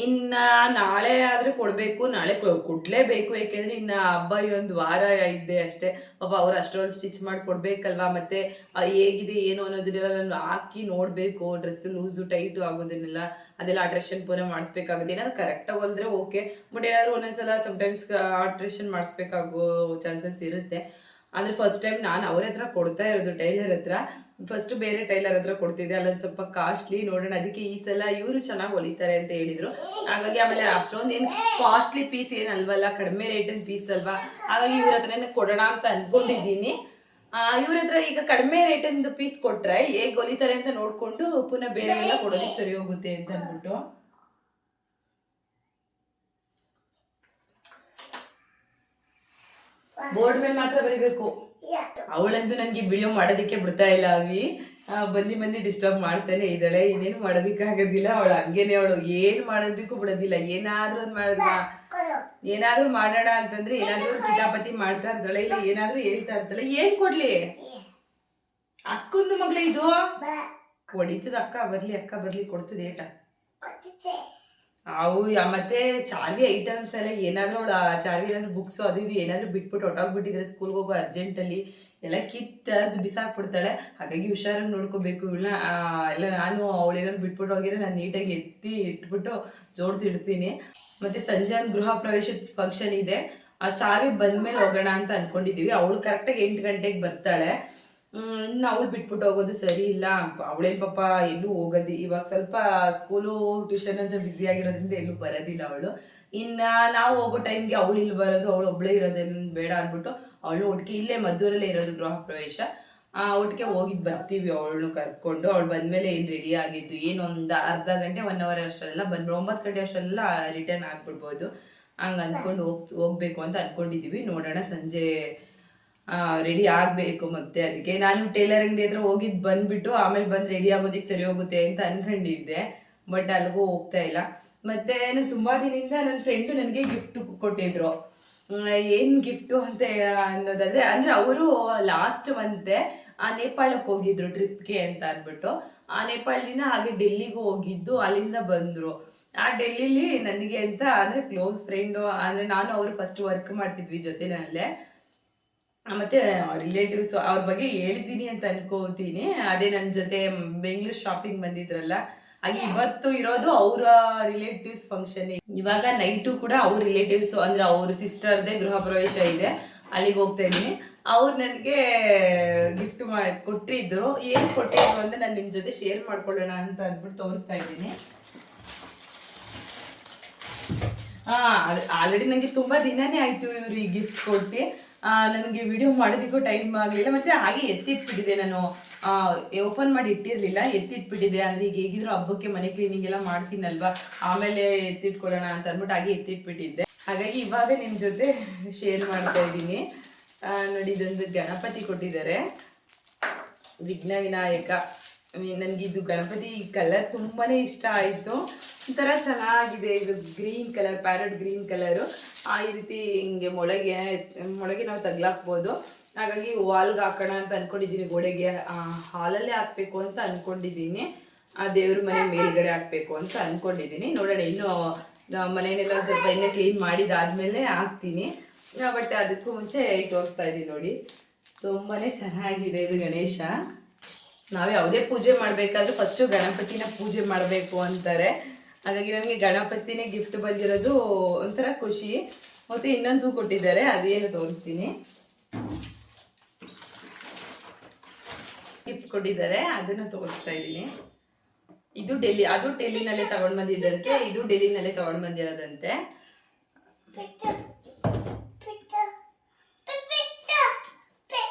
ಇನ್ನ ನಾಳೆ ಆದ್ರೆ ಕೊಡಬೇಕು, ನಾಳೆ ಕೊಡ್ಲೇಬೇಕು ಯಾಕೆಂದ್ರೆ ಇನ್ನ ಹಬ್ಬ ಈ ಒಂದು ವಾರ ಇದೆ ಅಷ್ಟೇ. ಪಾಪ ಅವ್ರು ಅಷ್ಟೊಂದು ಸ್ಟಿಚ್ ಮಾಡಿ ಕೊಡ್ಬೇಕಲ್ವಾ ಮತ್ತೆ ಹೇಗಿದೆ, ಏನು ಅನ್ನೋದನ್ನೆಲ್ಲ ನಾನು ಹಾಕಿ ನೋಡಬೇಕು ಡ್ರೆಸ್ ಲೂಸು ಟೈಟು ಆಗೋದನ್ನೆಲ್ಲ, ಅದೆಲ್ಲ ಆಲ್ಟ್ರೇಷನ್ ಪುನಃ ಮಾಡಿಸ್ಬೇಕಾಗುತ್ತೆ. ಏನಾದ್ರು ಕರೆಕ್ಟಾಗಿ ಹೊಲಿದ್ರೆ ಓಕೆ ಬಟ್ ಏನಾದ್ರು ಒಂದೊಂದ್ಸಲ ಸಮಟೈಮ್ಸ್ ಆಲ್ಟ್ರೇಷನ್ ಮಾಡಿಸ್ಬೇಕಾಗೋ ಚಾನ್ಸಸ್ ಇರುತ್ತೆ. ಅಂದ್ರೆ ಫಸ್ಟ್ ಟೈಮ್ ನಾನು ಅವ್ರ ಹತ್ರ ಕೊಡ್ತಾ ಇರೋದು, ಟೈಲರ್ ಹತ್ರ. ಫಸ್ಟ್ ಬೇರೆ ಟೈಲರ್ ಹತ್ರ ಕೊಡ್ತಿದ್ದೆ. ಅಲ್ಲೊಂದು ಸ್ವಲ್ಪ ಕಾಸ್ಟ್ಲಿ ನೋಡೋಣ. ಅದಕ್ಕೆ ಈ ಸಲ ಇವರು ಚೆನ್ನಾಗಿ ಹೊಲಿತಾರೆ ಅಂತ ಹೇಳಿದ್ರು. ಹಾಗಾಗಿ ಆಮೇಲೆ ಅಷ್ಟೊಂದು ಏನು ಕಾಸ್ಟ್ಲಿ ಪೀಸ್ ಏನಲ್ವಲ್ಲ ಕಡಿಮೆ ರೇಟಿನ ಪೀಸ್ ಅಲ್ವಾ? ಹಾಗಾಗಿ ಇವ್ರ ಹತ್ರನೇ ಕೊಡೋಣ ಅಂತ ಅನ್ಕೊಂಡಿದ್ದೀನಿ. ಇವ್ರ ಹತ್ರ ಈಗ ಕಡಿಮೆ ರೇಟಿಂದು ಪೀಸ್ ಕೊಟ್ರೆ ಹೇಗೆ ಹೊಲಿತಾರೆ ಅಂತ ನೋಡ್ಕೊಂಡು ಪುನಃ ಬೇರೆಲ್ಲ ಕೊಡೋದಕ್ಕೆ ಸರಿ ಹೋಗುತ್ತೆ ಅಂತ ಅಂದ್ಬಿಟ್ಟು ಬೋರ್ಡ್ ಮೇಲೆ ಮಾತ್ರ ಬರಿಬೇಕು. ಅವಳಂತೂ ನನಗೆ ವಿಡಿಯೋ ಮಾಡೋದಕ್ಕೆ ಬಿಡ್ತಾ ಇಲ್ಲ ಅವಿ. ಬಂದಿ ಬಂದು ಡಿಸ್ಟರ್ಬ್ ಮಾಡ್ತಾನೆ ಇದ್ದಾಳೆ. ಇನ್ನೇನು ಮಾಡೋದಕ್ಕೆ ಆಗೋದಿಲ್ಲ ಅವಳು ಹಂಗೇನೆ ಅವಳು. ಏನು ಮಾಡೋದಕ್ಕೂ ಬಿಡೋದಿಲ್ಲ. ಏನಾದರೂ ಅದು ಮಾಡಿದ ಏನಾದ್ರೂ ಮಾಡೋಣ ಅಂತಂದ್ರೆ ಏನಾದ್ರೂ ಕಿಟಾಪತಿ ಕಿತಾಪತಿ ಮಾಡ್ತಾ ಇರ್ತಾಳೆ. ಇಲ್ಲ ಏನಾದ್ರೂ ಹೇಳ್ತಾ ಇರ್ತಾಳೆ. ಏನ್ ಕೊಡ್ಲಿ? ಅಕ್ಕಂದು ಮಗಳೇ ಇದು? ಹೊಡಿತದ ಅಕ್ಕ ಬರ್ಲಿ ಅಕ್ಕ ಬರ್ಲಿ ಕೊಡ್ತದೆ ಏಟ. ಅವು ಮತ್ತೆ ಚಾರ್ವಿ ಐಟಮ್ಸ್ ಎಲ್ಲ ಏನಾದ್ರೂ ಅವಳು ಚಾರ್ವಿ ಏನಾದ್ರು ಬುಕ್ಸ್ ಅದು ಇದು ಏನಾದ್ರು ಬಿಟ್ಬಿಟ್ಟು ಹೊಟ್ಟೋಗ್ಬಿಟ್ಟಿದ್ರೆ ಸ್ಕೂಲ್ಗೆ ಹೋಗೋ ಅರ್ಜೆಂಟಲ್ಲಿ ಎಲ್ಲ ಕಿತ್ತರ್ದು ಬಿಸಾಕ್ಬಿಡ್ತಾಳೆ. ಹಾಗಾಗಿ ಹುಷಾರಾಗಿ ನೋಡ್ಕೋಬೇಕು ಇವಳನ್ನ. ಎಲ್ಲ ನಾನು ಅವಳು ಏನಾದ್ರು ಬಿಟ್ಬಿಟ್ಟು ಹೋಗಿದ್ರೆ ನಾನು ನೀಟಾಗಿ ಎತ್ತಿ ಇಟ್ಬಿಟ್ಟು ಜೋಡಿಸಿ ಇಡ್ತೀನಿ ಮತ್ತೆ ಸಂಜೆ ಒಂದು ಗೃಹ ಪ್ರವೇಶದ ಫಂಕ್ಷನ್ ಇದೆ. ಆ ಚಾರ್ವಿ ಬಂದ್ಮೇಲೆ ಹೋಗೋಣ ಅಂತ ಅಂದ್ಕೊಂಡಿದ್ದೀವಿ ಅವಳು ಕರೆಕ್ಟಾಗಿ ಎಂಟು ಗಂಟೆಗೆ ಬರ್ತಾಳೆ. ಅವಳು ಬಿಟ್ಬಿಟ್ಟು ಹೋಗೋದು ಸರಿ ಇಲ್ಲ. ಅವಳೇನ್ ಪಾಪ ಎಲ್ಲೂ ಹೋಗೋದಿ, ಇವಾಗ ಸ್ವಲ್ಪ ಸ್ಕೂಲು ಟ್ಯೂಷನ್ ಅಂತ ಬ್ಯುಸಿ ಆಗಿರೋದ್ರಿಂದ ಎಲ್ಲೂ ಬರೋದಿಲ್ಲ ಅವಳು. ಇನ್ನ ನಾವು ಹೋಗೋ ಟೈಮ್ಗೆ ಅವಳು ಇಲ್ಲಿ ಬರೋದು, ಅವಳು ಒಬ್ಬಳೇ ಇರೋದೇನು ಬೇಡ ಅಂದ್ಬಿಟ್ಟು ಅವಳು ಒಟ್ಟಿಗೆ ಇಲ್ಲೇ ಮದ್ದೂರಲ್ಲೇ ಇರೋದು ಗೃಹ ಪ್ರವೇಶ. ಆ, ಒಟ್ಟಿಗೆ ಹೋಗಿ ಬರ್ತೀವಿ ಅವಳನ್ನು ಕರ್ಕೊಂಡು. ಅವಳು ಬಂದ್ಮೇಲೆ ಏನು ರೆಡಿ ಆಗಿದ್ದು, ಏನು ಒಂದು ಅರ್ಧ ಗಂಟೆ ಒನ್ ಅವರ್ ಅಷ್ಟೆಲ್ಲ ಬಂದು, ಒಂಬತ್ತು ಗಂಟೆ ಅಷ್ಟೆಲ್ಲ ರಿಟರ್ನ್ ಆಗ್ಬಿಡ್ಬೋದು. ಹಂಗೆ ಅಂದ್ಕೊಂಡು ಹೋಗ್ ಹೋಗ್ಬೇಕು ಅಂತ ಅನ್ಕೊಂಡಿದೀವಿ. ನೋಡೋಣ ಸಂಜೆ ರೆಡಿ ಆಗಬೇಕು ಮತ್ತೆ ಅದಕ್ಕೆ. ನಾನು ಟೇಲರ್ ಅಂಗಡಿ ಹತ್ರ ಹೋಗಿದ್ದು ಬಂದ್ಬಿಟ್ಟು ಆಮೇಲೆ ಬಂದು ರೆಡಿ ಆಗೋದಕ್ಕೆ ಸರಿ ಹೋಗುತ್ತೆ ಅಂತ ಅನ್ಕೊಂಡಿದ್ದೆ ಬಟ್ ಅಲ್ಲಿಗೂ ಹೋಗ್ತಾ ಇಲ್ಲ. ಮತ್ತೆ ನಾನು ತುಂಬಾ ದಿನದಿಂದ ನನ್ನ ಫ್ರೆಂಡು ನನಗೆ ಗಿಫ್ಟ್ ಕೊಟ್ಟಿದ್ರು. ಏನು ಗಿಫ್ಟು ಅಂತ ಅನ್ನೋದಾದ್ರೆ, ಅಂದ್ರೆ ಅವರು ಲಾಸ್ಟ್ ಮಂತೆ ಆ ನೇಪಾಳಕ್ಕೆ ಹೋಗಿದ್ರು ಟ್ರಿಪ್ಗೆ ಅಂತ ಅಂದ್ಬಿಟ್ಟು ಆ ನೇಪಾಳದಿಂದ ಹಾಗೆ ಡೆಲ್ಲಿಗೂ ಹೋಗಿದ್ದು, ಅಲ್ಲಿಂದ ಬಂದ್ರು. ಆ ಡೆಲ್ಲಿಲಿ ನನಗೆ ಅಂತ ಅಂದ್ರೆ ಕ್ಲೋಸ್ ಫ್ರೆಂಡು ಅಂದ್ರೆ ನಾನು ಅವರು ಫಸ್ಟ್ ವರ್ಕ್ ಮಾಡ್ತಿದ್ವಿ ಜೊತೆನಲ್ಲೇ. ಮತ್ತೆ ರಿಲೇಟಿವ್ಸ್ ಅವ್ರ ಬಗ್ಗೆ ಹೇಳಿದ್ದೀನಿ ಅಂತ ಅನ್ಕೋತೀನಿ. ಅದೇ ನನ್ನ ಜೊತೆ ಬೆಂಗಳೂರು ಶಾಪಿಂಗ್ ಬಂದಿದ್ರಲ್ಲ, ಹಾಗೆ ಇವತ್ತು ಇರೋದು ಅವರ ರಿಲೇಟಿವ್ಸ್ ಫಂಕ್ಷನ್ ಇವಾಗ ನೈಟು ಕೂಡ ಅವ್ರ ರಿಲೇಟಿವ್ಸ್ ಅಂದ್ರೆ ಅವ್ರ ಸಿಸ್ಟರ್ದೇ ಗೃಹ ಪ್ರವೇಶ ಇದೆ. ಅಲ್ಲಿಗೆ ಹೋಗ್ತಾ ಇದ್ದೀನಿ. ಅವ್ರು ನನಗೆ ಗಿಫ್ಟ್ ಮಾಡಿ, ಕೊಟ್ಟಿದ್ರು. ಏನು ಕೊಟ್ಟಿದ್ರು ಅಂತ ನಾನು ನಿಮ್ಮ ಜೊತೆ ಶೇರ್ ಮಾಡ್ಕೊಳ್ಳೋಣ ಅಂತ ಅಂದ್ಬಿಟ್ಟು ತೋರಿಸ್ತಾ ಇದ್ದೀನಿ. ಹಾ ಆಲ್ರೆಡಿ ನನಗೆ ತುಂಬಾ ದಿನನೇ ಆಯ್ತು ಇವರು ಈ ಗಿಫ್ಟ್ ಕೊಟ್ಟು. ನನಗೆ ವಿಡಿಯೋ ಮಾಡೋದಿಕ್ಕೂ ಟೈಮ್ ಆಗಲಿಲ್ಲ. ಮತ್ತೆ ಹಾಗೆ ಎತ್ತಿಟ್ಬಿಟ್ಟಿದೆ ನಾನು. ಓಪನ್ ಮಾಡಿ ಇಟ್ಟಿರಲಿಲ್ಲ. ಎತ್ತಿಟ್ಬಿಟ್ಟಿದೆ ಅಂದ್ರೆ ಈಗ ಹೇಗಿದ್ರು ಹಬ್ಬಕ್ಕೆ ಮನೆ ಕ್ಲೀನಿಂಗ್ ಎಲ್ಲ ಮಾಡ್ತೀನಲ್ವಾ? ಆಮೇಲೆ ಎತ್ತಿಟ್ಕೊಳ್ಳೋಣ ಅಂತ ಅಂದ್ಬಿಟ್ಟು ಹಾಗೆ ಎತ್ತಿಟ್ಬಿಟ್ಟಿದ್ದೆ. ಹಾಗಾಗಿ ಇವಾಗ ನಿಮ್ಮ ಜೊತೆ ಶೇರ್ ಮಾಡ್ತಾ ಇದ್ದೀನಿ. ನೋಡಿ, ಇದೊಂದು ಗಣಪತಿ ಕೊಟ್ಟಿದ್ದಾರೆ. ವಿಘ್ನ ವಿನಾಯಕ. ನನಗೆ ಇದು ಗಣಪತಿ ಕಲರ್ ತುಂಬಾನೇ ಇಷ್ಟ ಆಯಿತು. ಒಂಥರ ಚೆನ್ನಾಗಿದೆ ಇದು green colour parrot green colour. ಆ, ಈ ರೀತಿ ಹಿಂಗೆ ಮೊಳಗೆ ಮೊಳಗೆ ನಾವು ತಗ್ಲಾಕ್ಬೋದು. ಹಾಗಾಗಿ ವಾಲ್ಗೆ ಹಾಕೋಣ ಅಂತ ಅಂದ್ಕೊಂಡಿದ್ದೀನಿ ಗೋಡೆಗೆ. ಹಾಲಲ್ಲೇ ಹಾಕಬೇಕು ಅಂತ ಅಂದ್ಕೊಂಡಿದ್ದೀನಿ ಆ, ದೇವ್ರ ಮನೆ ಮೇಲ್ಗಡೆ ಹಾಕಬೇಕು ಅಂತ ಅಂದ್ಕೊಂಡಿದ್ದೀನಿ ನೋಡೋಣ, ಇನ್ನು ಮನೆಯನ್ನೆಲ್ಲ ಸ್ವಲ್ಪ ಇನ್ನೂ ಕ್ಲೀನ್ ಮಾಡಿದಾದ್ಮೇಲೆ ಹಾಕ್ತೀನಿ. ಬಟ್ ಅದಕ್ಕೂ ಮುಂಚೆ ತೋರಿಸ್ತಾ ಇದ್ದೀನಿ ನೋಡಿ. ತುಂಬಾ ಚೆನ್ನಾಗಿದೆ ಇದು ಗಣೇಶ. ನಾವು ಯಾವುದೇ ಪೂಜೆ ಮಾಡಬೇಕಾದ್ರೂ ಫಸ್ಟು ಗಣಪತಿನ ಪೂಜೆ ಮಾಡಬೇಕು ಅಂತಾರೆ. ಹಾಗಾಗಿ ನನಗೆ ಗಣಪತಿನೇ ಗಿಫ್ಟ್ ಬಂದಿರೋದು ಒಂಥರ ಖುಷಿ. ಮತ್ತು ಇನ್ನೊಂದು ಕೊಟ್ಟಿದ್ದಾರೆ, ಅದೇನು ತೋರಿಸ್ತೀನಿ. ಗಿಫ್ಟ್ ಕೊಟ್ಟಿದ್ದಾರೆ, ಅದನ್ನು ತೋರಿಸ್ತಾ ಇದ್ದೀನಿ. ಇದು ಡೆಲ್ಲಿ, ಅದು ಡೆಲ್ಲಿನಲ್ಲೇ ತಗೊಂಡ್ ಬಂದಿದ್ದಂತೆ, ಇದು ಡೆಲ್ಲಿನಲ್ಲೇ ತಗೊಂಡ್ ಬಂದಿರೋದಂತೆ.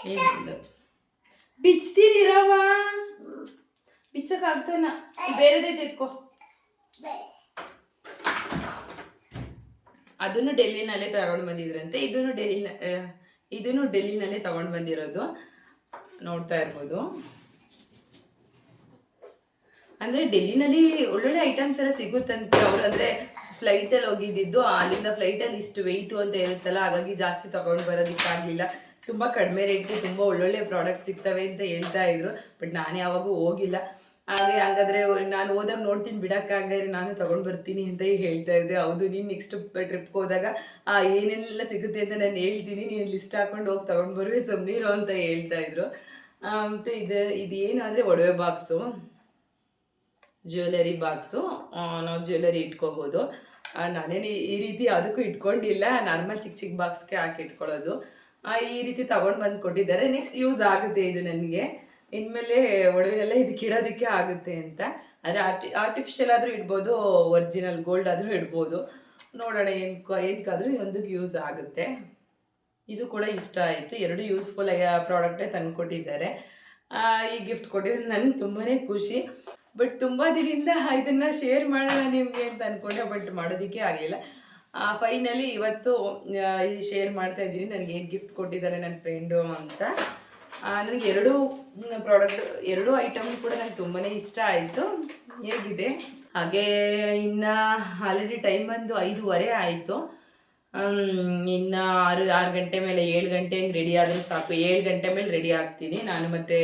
ಏನಿದು? ಬಿಚ್ತೀನಿ ರವ. ಬಿಚ್ಚಕ್ ಆಗ್ತಾನ ಬೇರೆದೇ ತೆತ್ಕೋ. ಅದನ್ನು ಡೆಲ್ಲಿನಲ್ಲೇ ತಗೊಂಡು ಬಂದಿದ್ರಂತೆ. ಇದನ್ನು ಡೆಲ್ಲಿನ ಇದನ್ನು ಡೆಲ್ಲಿನಲ್ಲೇ ತಗೊಂಡು ಬಂದಿರೋದು. ನೋಡ್ತಾ ಇರ್ಬೋದು. ಅಂದ್ರೆ ಡೆಲ್ಲಿನಲ್ಲಿ ಒಳ್ಳೊಳ್ಳೆ ಐಟಮ್ಸ್ ಎಲ್ಲ ಸಿಗುತ್ತಂತೆ ಅವ್ರು. ಅಂದ್ರೆ ಫ್ಲೈಟ್ ಅಲ್ಲಿ ಹೋಗಿದ್ದಿದ್ದು, ಅಲ್ಲಿಂದ ಫ್ಲೈಟ್ ಅಲ್ಲಿ ಇಷ್ಟು ವೆಯ್ಟು ಅಂತ ಇರುತ್ತಲ್ಲ, ಹಾಗಾಗಿ ಜಾಸ್ತಿ ತಗೊಂಡು ಬರೋದಕ್ಕಾಗ್ಲಿಲ್ಲ ತುಂಬಾ ಕಡಿಮೆ ರೇಟ್ಗೆ ತುಂಬಾ ಒಳ್ಳೊಳ್ಳೆ ಪ್ರಾಡಕ್ಟ್ ಸಿಗ್ತವೆ ಅಂತ ಹೇಳ್ತಾ ಇದ್ರು. ಬಟ್ ನಾನು ಯಾವಾಗೂ ಹೋಗಿಲ್ಲ. ಹಾಗೆ ಹಂಗಾದ್ರೆ ನಾನು ಹೋದಾಗ ನೋಡ್ತೀನಿ ಬಿಡಕ್ಕಾಗದೆ ನಾನು ತಗೊಂಡ್ ಬರ್ತೀನಿ ಅಂತ ಹೇಳ್ತಾ ಇದ್ದೆ. ಹೌದು, ನೀನು ನೆಕ್ಸ್ಟ್ ಟ್ರಿಪ್ಗೆ ಹೋದಾಗ, ಆ, ಏನೆಲ್ಲ ಸಿಗುತ್ತೆ ಅಂತ ನಾನು ಹೇಳ್ತೀನಿ. ನೀನು ಲಿಸ್ಟ್ ಹಾಕೊಂಡು ಹೋಗಿ, ತಗೊಂಡ್ ಬರುವೆ ಸುಮ್ಮನಿರು ಅಂತ ಹೇಳ್ತಾ ಇದ್ರು. ಮತ್ತು ಇದು ಇದು ಏನಾದರೆ ಒಡವೆ ಬಾಕ್ಸು ಜ್ಯುವೆಲರಿ ಬಾಕ್ಸು ನಾವು ಜ್ಯುವೆಲರಿ ಇಟ್ಕೋಬೋದು. ನಾನೇನು ಈ- ರೀತಿ ಅದಕ್ಕೂ ಇಟ್ಕೊಂಡಿಲ್ಲ. ನಾರ್ಮಲ್ ಚಿಕ್ಕ ಚಿಕ್ಕ ಬಾಕ್ಸ್ಗೆ ಹಾಕಿ ಇಟ್ಕೊಳ್ಳೋದು. ಈ ರೀತಿ ತಗೊಂಡು ಬಂದು ಕೊಟ್ಟಿದ್ದಾರೆ. ನೆಕ್ಸ್ಟ್ ಯೂಸ್ ಆಗುತ್ತೆ ಇದು ನನಗೆ. ಇನ್ಮೇಲೆ ಒಡವೆಲ್ಲ ಇದಕ್ಕೆ ಇಡೋದಕ್ಕೆ ಆಗುತ್ತೆ ಅಂತ. ಆದರೆ ಆರ್ಟಿ ಆರ್ಟಿಫಿಷಿಯಲ್ ಆದರೂ ಇಡ್ಬೋದು ಒರಿಜಿನಲ್ ಗೋಲ್ಡ್ ಆದರೂ ಇಡ್ಬೋದು. ನೋಡೋಣ ಏನು ಏನಕ್ಕಾದರೂ ಒಂದಕ್ಕೆ ಯೂಸ್ ಆಗುತ್ತೆ. ಇದು ಕೂಡ ಇಷ್ಟ ಆಯಿತು. ಎರಡು ಯೂಸ್ಫುಲ್ ಆಗಿ ಪ್ರಾಡಕ್ಟೇ ತಂದು ಕೊಟ್ಟಿದ್ದಾರೆ ಈ ಗಿಫ್ಟ್ ಕೊಟ್ಟಿರೋದು ನನಗೆ ತುಂಬಾ ಖುಷಿ. ಬಟ್ ತುಂಬ ದಿನದಿಂದ ಇದನ್ನು ಶೇರ್ ಮಾಡೋಣ ನಿಮಗೆ ಅಂತ ಅಂದ್ಕೊಂಡೆ ಬಟ್ ಮಾಡೋದಕ್ಕೆ ಆಗಲಿಲ್ಲ. ಫೈನಲಿ ಇವತ್ತು ಶೇರ್ ಮಾಡ್ತಾ ಇದ್ದೀನಿ. ನನಗೆ ಏನು ಗಿಫ್ಟ್ ಕೊಟ್ಟಿದ್ದಾರೆ ನನ್ನ ಫ್ರೆಂಡು ಅಂತ. ನನಗೆ ಎರಡು ಪ್ರಾಡಕ್ಟ್ ಎರಡು ಐಟಮ್ ಕೂಡ ನನಗೆ ತುಂಬಾ ಇಷ್ಟ ಆಯಿತು. ಹೇಗಿದೆ? ಹಾಗೆ ಇನ್ನು ಆಲ್ರೆಡಿ ಟೈಮ್ ಬಂದು ಐದೂವರೆ ಆಯಿತು. ಇನ್ನು ಆರು ಆರು ಗಂಟೆ ಮೇಲೆ ಏಳು ಗಂಟೆ ಹಂಗೆ ರೆಡಿ ಆದರೂ ಸಾಕು. ಏಳು ಗಂಟೆ ಮೇಲೆ ರೆಡಿ ಆಗ್ತೀನಿ. ನಾನು ಮತ್ತೆ